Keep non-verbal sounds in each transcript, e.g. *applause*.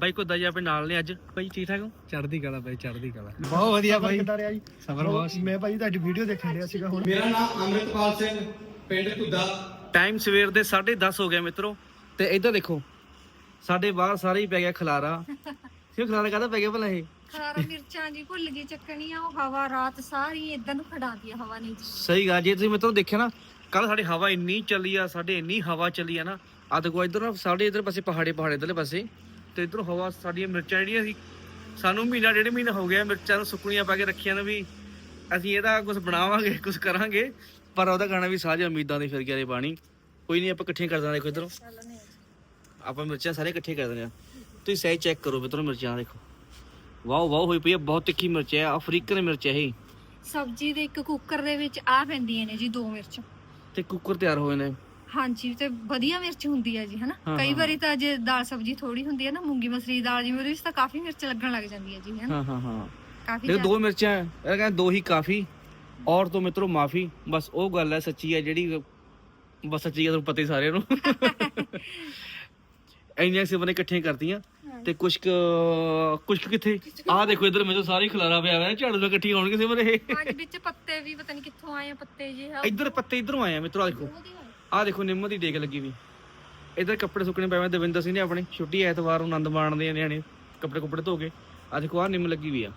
ਬਾਈ ਕੋ ਦਜਾ ਆਪਣੇ ਨਾਲ ਨੇ ਅੱਜ? ਬਾਈ ਠੀਕ ਠਾਕ ਹੋ? ਚੜ੍ਹਦੀ ਕਲਾ ਬਾਈ ਚੜ੍ਹਦੀ ਕਲਾ। ਬਹੁਤ ਵਧੀਆ ਬਾਈ ਕਿੱਦਾਂ ਰਿਹਾ ਜੀ? ਸਬਰ ਬਹੁਤ। ਮੈਂ ਭਾਈ ਤੁਹਾਡੀ ਵੀਡੀਓ ਦੇਖਣ ਰਿਹਾ ਸੀਗਾ ਹੁਣ। ਮੇਰਾ ਨਾਮ ਅੰਮ੍ਰਿਤਪਾਲ ਸਿੰਘ ਪਿੰਡ ਕੁੱਦਾ ਟਾਈਮ ਸਵੇਰ ਦੇ 10:30 ਹੋ ਗਿਆ ਮਿੱਤਰੋ। ਤੇ ਇੱਧਰ ਦੇਖੋ ਸਾਡੇ ਬਾਹਰ ਸਾਰੇ ਹੀ ਪੈ ਗਿਆ ਖਲਾਰਾ। *laughs* ਸਿਰ ਖਲਾਰਾ ਕਾਹਦਾ ਪੈ ਗਿਆ ਭਲਾ ਇਹ? ਖਾਰਾ ਮਿਰਚਾਂ ਜੀ ਭੁੱਲ ਗਈ ਚੱਕਣੀਆਂ ਉਹ ਹਵਾ ਰਾਤ ਸਾਰੀ ਇਦਾਂ ਨੂੰ ਖੜਾਦੀ ਆ ਹਵਾ ਨਹੀਂ ਜੀ। ਸਹੀ ਗੱਲ ਜੇ ਤੁਸੀਂ ਮਿੱਤਰੋ ਦੇਖਿਆ ਨਾ ਕੱਲ ਸਾਡੀ ਹਵਾ ਇੰਨੀ ਚੱਲੀ ਆ ਸਾਡੇ ਇੰਨੀ ਹਵਾ ਚੱਲੀ ਆ ਨਾ ਆ ਦੇਖੋ ਇੱਧਰ ਨਾ ਸਾਡੇ ਇੱਧਰ ਪਾਸੇ ਪਹਾੜੇ ਪਹਾੜੇ ਇੱਧਰਲੇ ਪਾਸੇ। ਤੇ ਇੱਧਰ ਹਵਾ ਸਾਡੀਆਂ ਮਿਰਚਾਂ ਜਿਹੜੀਆਂ ਸੀ ਸਾਨੂੰ ਮਹੀਨਾ ਡੇਢ ਮਹੀਨਾ ਹੋ ਗਿਆ ਮਿਰਚਾਂ ਨੂੰ ਸੁੱਕਣੀਆਂ ਪਾ ਕੇ ਰੱਖੀਆਂ ਨੇ ਵੀ ਅਸੀਂ ਇਹਦਾ ਕੁਝ ਬਣਾਵਾਂਗੇ ਕੁਝ ਕਰਾਂਗੇ ਪਰ ਉਹਦਾ ਗਾਣਾ ਵੀ ਸਾਜ ਉਮੀਦਾਂ ਦੇ ਫਿਰ ਗਿਆ ਰੇ ਪਾਣੀ ਕੋਈ ਨਹੀਂ ਆਪਾਂ ਇਕੱਠੀਆਂ ਕਰ ਦਾਂਗੇ ਦੇਖੋ ਇੱਧਰੋਂ। ਆਪਾਂ ਮਿਰਚਾਂ ਸਾਰੇ ਇਕੱਠੇ ਕਰ ਦਿੰਦੇ ਆ ਤੁਸੀਂ ਸਹੀ ਚੈੱਕ ਕਰੋ ਮਿੱਤਰੋ ਮਿਰਚਾਂ ਦੇਖੋ। ਵਾਓ ਵਾਓ ਹੋਈ ਪਈ ਆ ਬਹੁਤ ਤਿੱਖੀ ਮਿਰਚ ਹੈ ਅਫਰੀਕਨ ਮਿਰਚ ਹੈ ਇਹ। ਸਬਜ਼ੀ ਦੇ ਇੱਕ ਕੁੱਕਰ ਦੇ ਵਿੱਚ ਆ ਪੈਂਦੀਆਂ ਨੇ ਜੀ ਦੋ ਮਿਰਚ। ਤੇ ਕੁੱਕਰ ਤਿਆਰ ਹੋਏ ਨੇ। ਹਾਂਜੀ ਤੇ ਵਧੀਆ ਮਿਰਚ ਹੁੰਦੀ ਆ ਜੀ ਹਨਾ ਹਾਂ, ਕਈ ਹਾਂ। ਵਾਰੀ ਤਾਂ ਜੇ ਦਾਲ ਸਬਜ਼ੀ ਥੋੜੀ ਹੁੰਦੀ ਹੈ ਨਾ ਮੂੰਗੀ ਮਸਰੀ ਦੀ ਦਾਲ ਜਿਵੇਂ ਉਹਦੇ ਵਿੱਚ ਤਾਂ ਕਾਫੀ ਮਿਰਚ ਲੱਗਣ ਲੱਗ ਜਾਂਦੀ ਹੈ ਜੀ ਹਨਾ ਹਾਂ ਹਾਂ ਹਾਂ ਕਾਫੀ ਦੇਖੋ ਦੋ ਜ਼ਿਆਦਾ। ਮਿਰਚਾਂ ਹੈ। ਇਹ ਕਹਿੰਦਾ ਦੋ ਹੀ ਕਾਫੀ ਔਰ ਤੋਂ ਮਿੱਤਰੋ ਮਾਫੀ ਬਸ ਉਹ ਗੱਲ ਹੈ ਸੱਚੀ ਹੈ ਜਿਹੜੀ ਬਸ ਸੱਚੀ ਹੈ ਤੁਹਾਨੂੰ ਪਤਾ ਹੀ ਸਾਰਿਆਂ ਨੂੰ ਇੰਨੀਆਂ ਸਿਮਨੇ ਇਕੱਠੀਆਂ ਕਰਤੀਆਂ ਤੇ ਕੁਛ ਕੁ- ਕੁਛ ਕੁ ਕਿੱਥੇ ਆਹ ਦੇਖੋ ਇਧਰ ਮੈਨੂੰ ਸਾਰੇ ਖਲਾਰਾ ਪਿਆ ਹੋਇਆ ਝਾੜੂ ਨਾਲ ਇਕੱਠੀ ਹੋਣਗੇ ਸਿਮਰੇ ਇਹ ਹਾਂਜੀ ਵਿੱਚ ਪੱਤੇ ਵੀ ਪਤਾ ਨਹੀਂ ਕਿੱਥੋਂ ਆਏ ਆ ਪੱਤੇ ਜੀ ਆ ਇੱਧਰ ਪੱਤੇ ਇਧਰੋਂ ਆਏ ਆ ਮਿੱਤਰੋ ਆਹ ਦੇਖੋ ਉਹਦੇ। ਆਹ ਦੇਖੋ ਨਿੰਮ ਦੀ ਡੇਕ ਲੱਗੀ ਵੀ। ਇਧਰ ਕੱਪੜੇ ਸੁੱਕਣੇ ਪਏ ਹੋਏ ਦਵਿੰਦਰ ਸਿੰਘ ਨੇ ਆਪਣੇ, ਛੁੱਟੀ ਐਤਵਾਰ ਨੂੰ ਆਨੰਦ ਮਾਣਦੇ ਆ ਨਿਆਣੇ ਕੱਪੜੇ ਕੁੱਪੜੇ ਧੋ ਕੇ। ਆਹ ਦੇਖੋ, ਆਹ ਨਿੰਮ ਲੱਗੀ ਵੀ ਆ।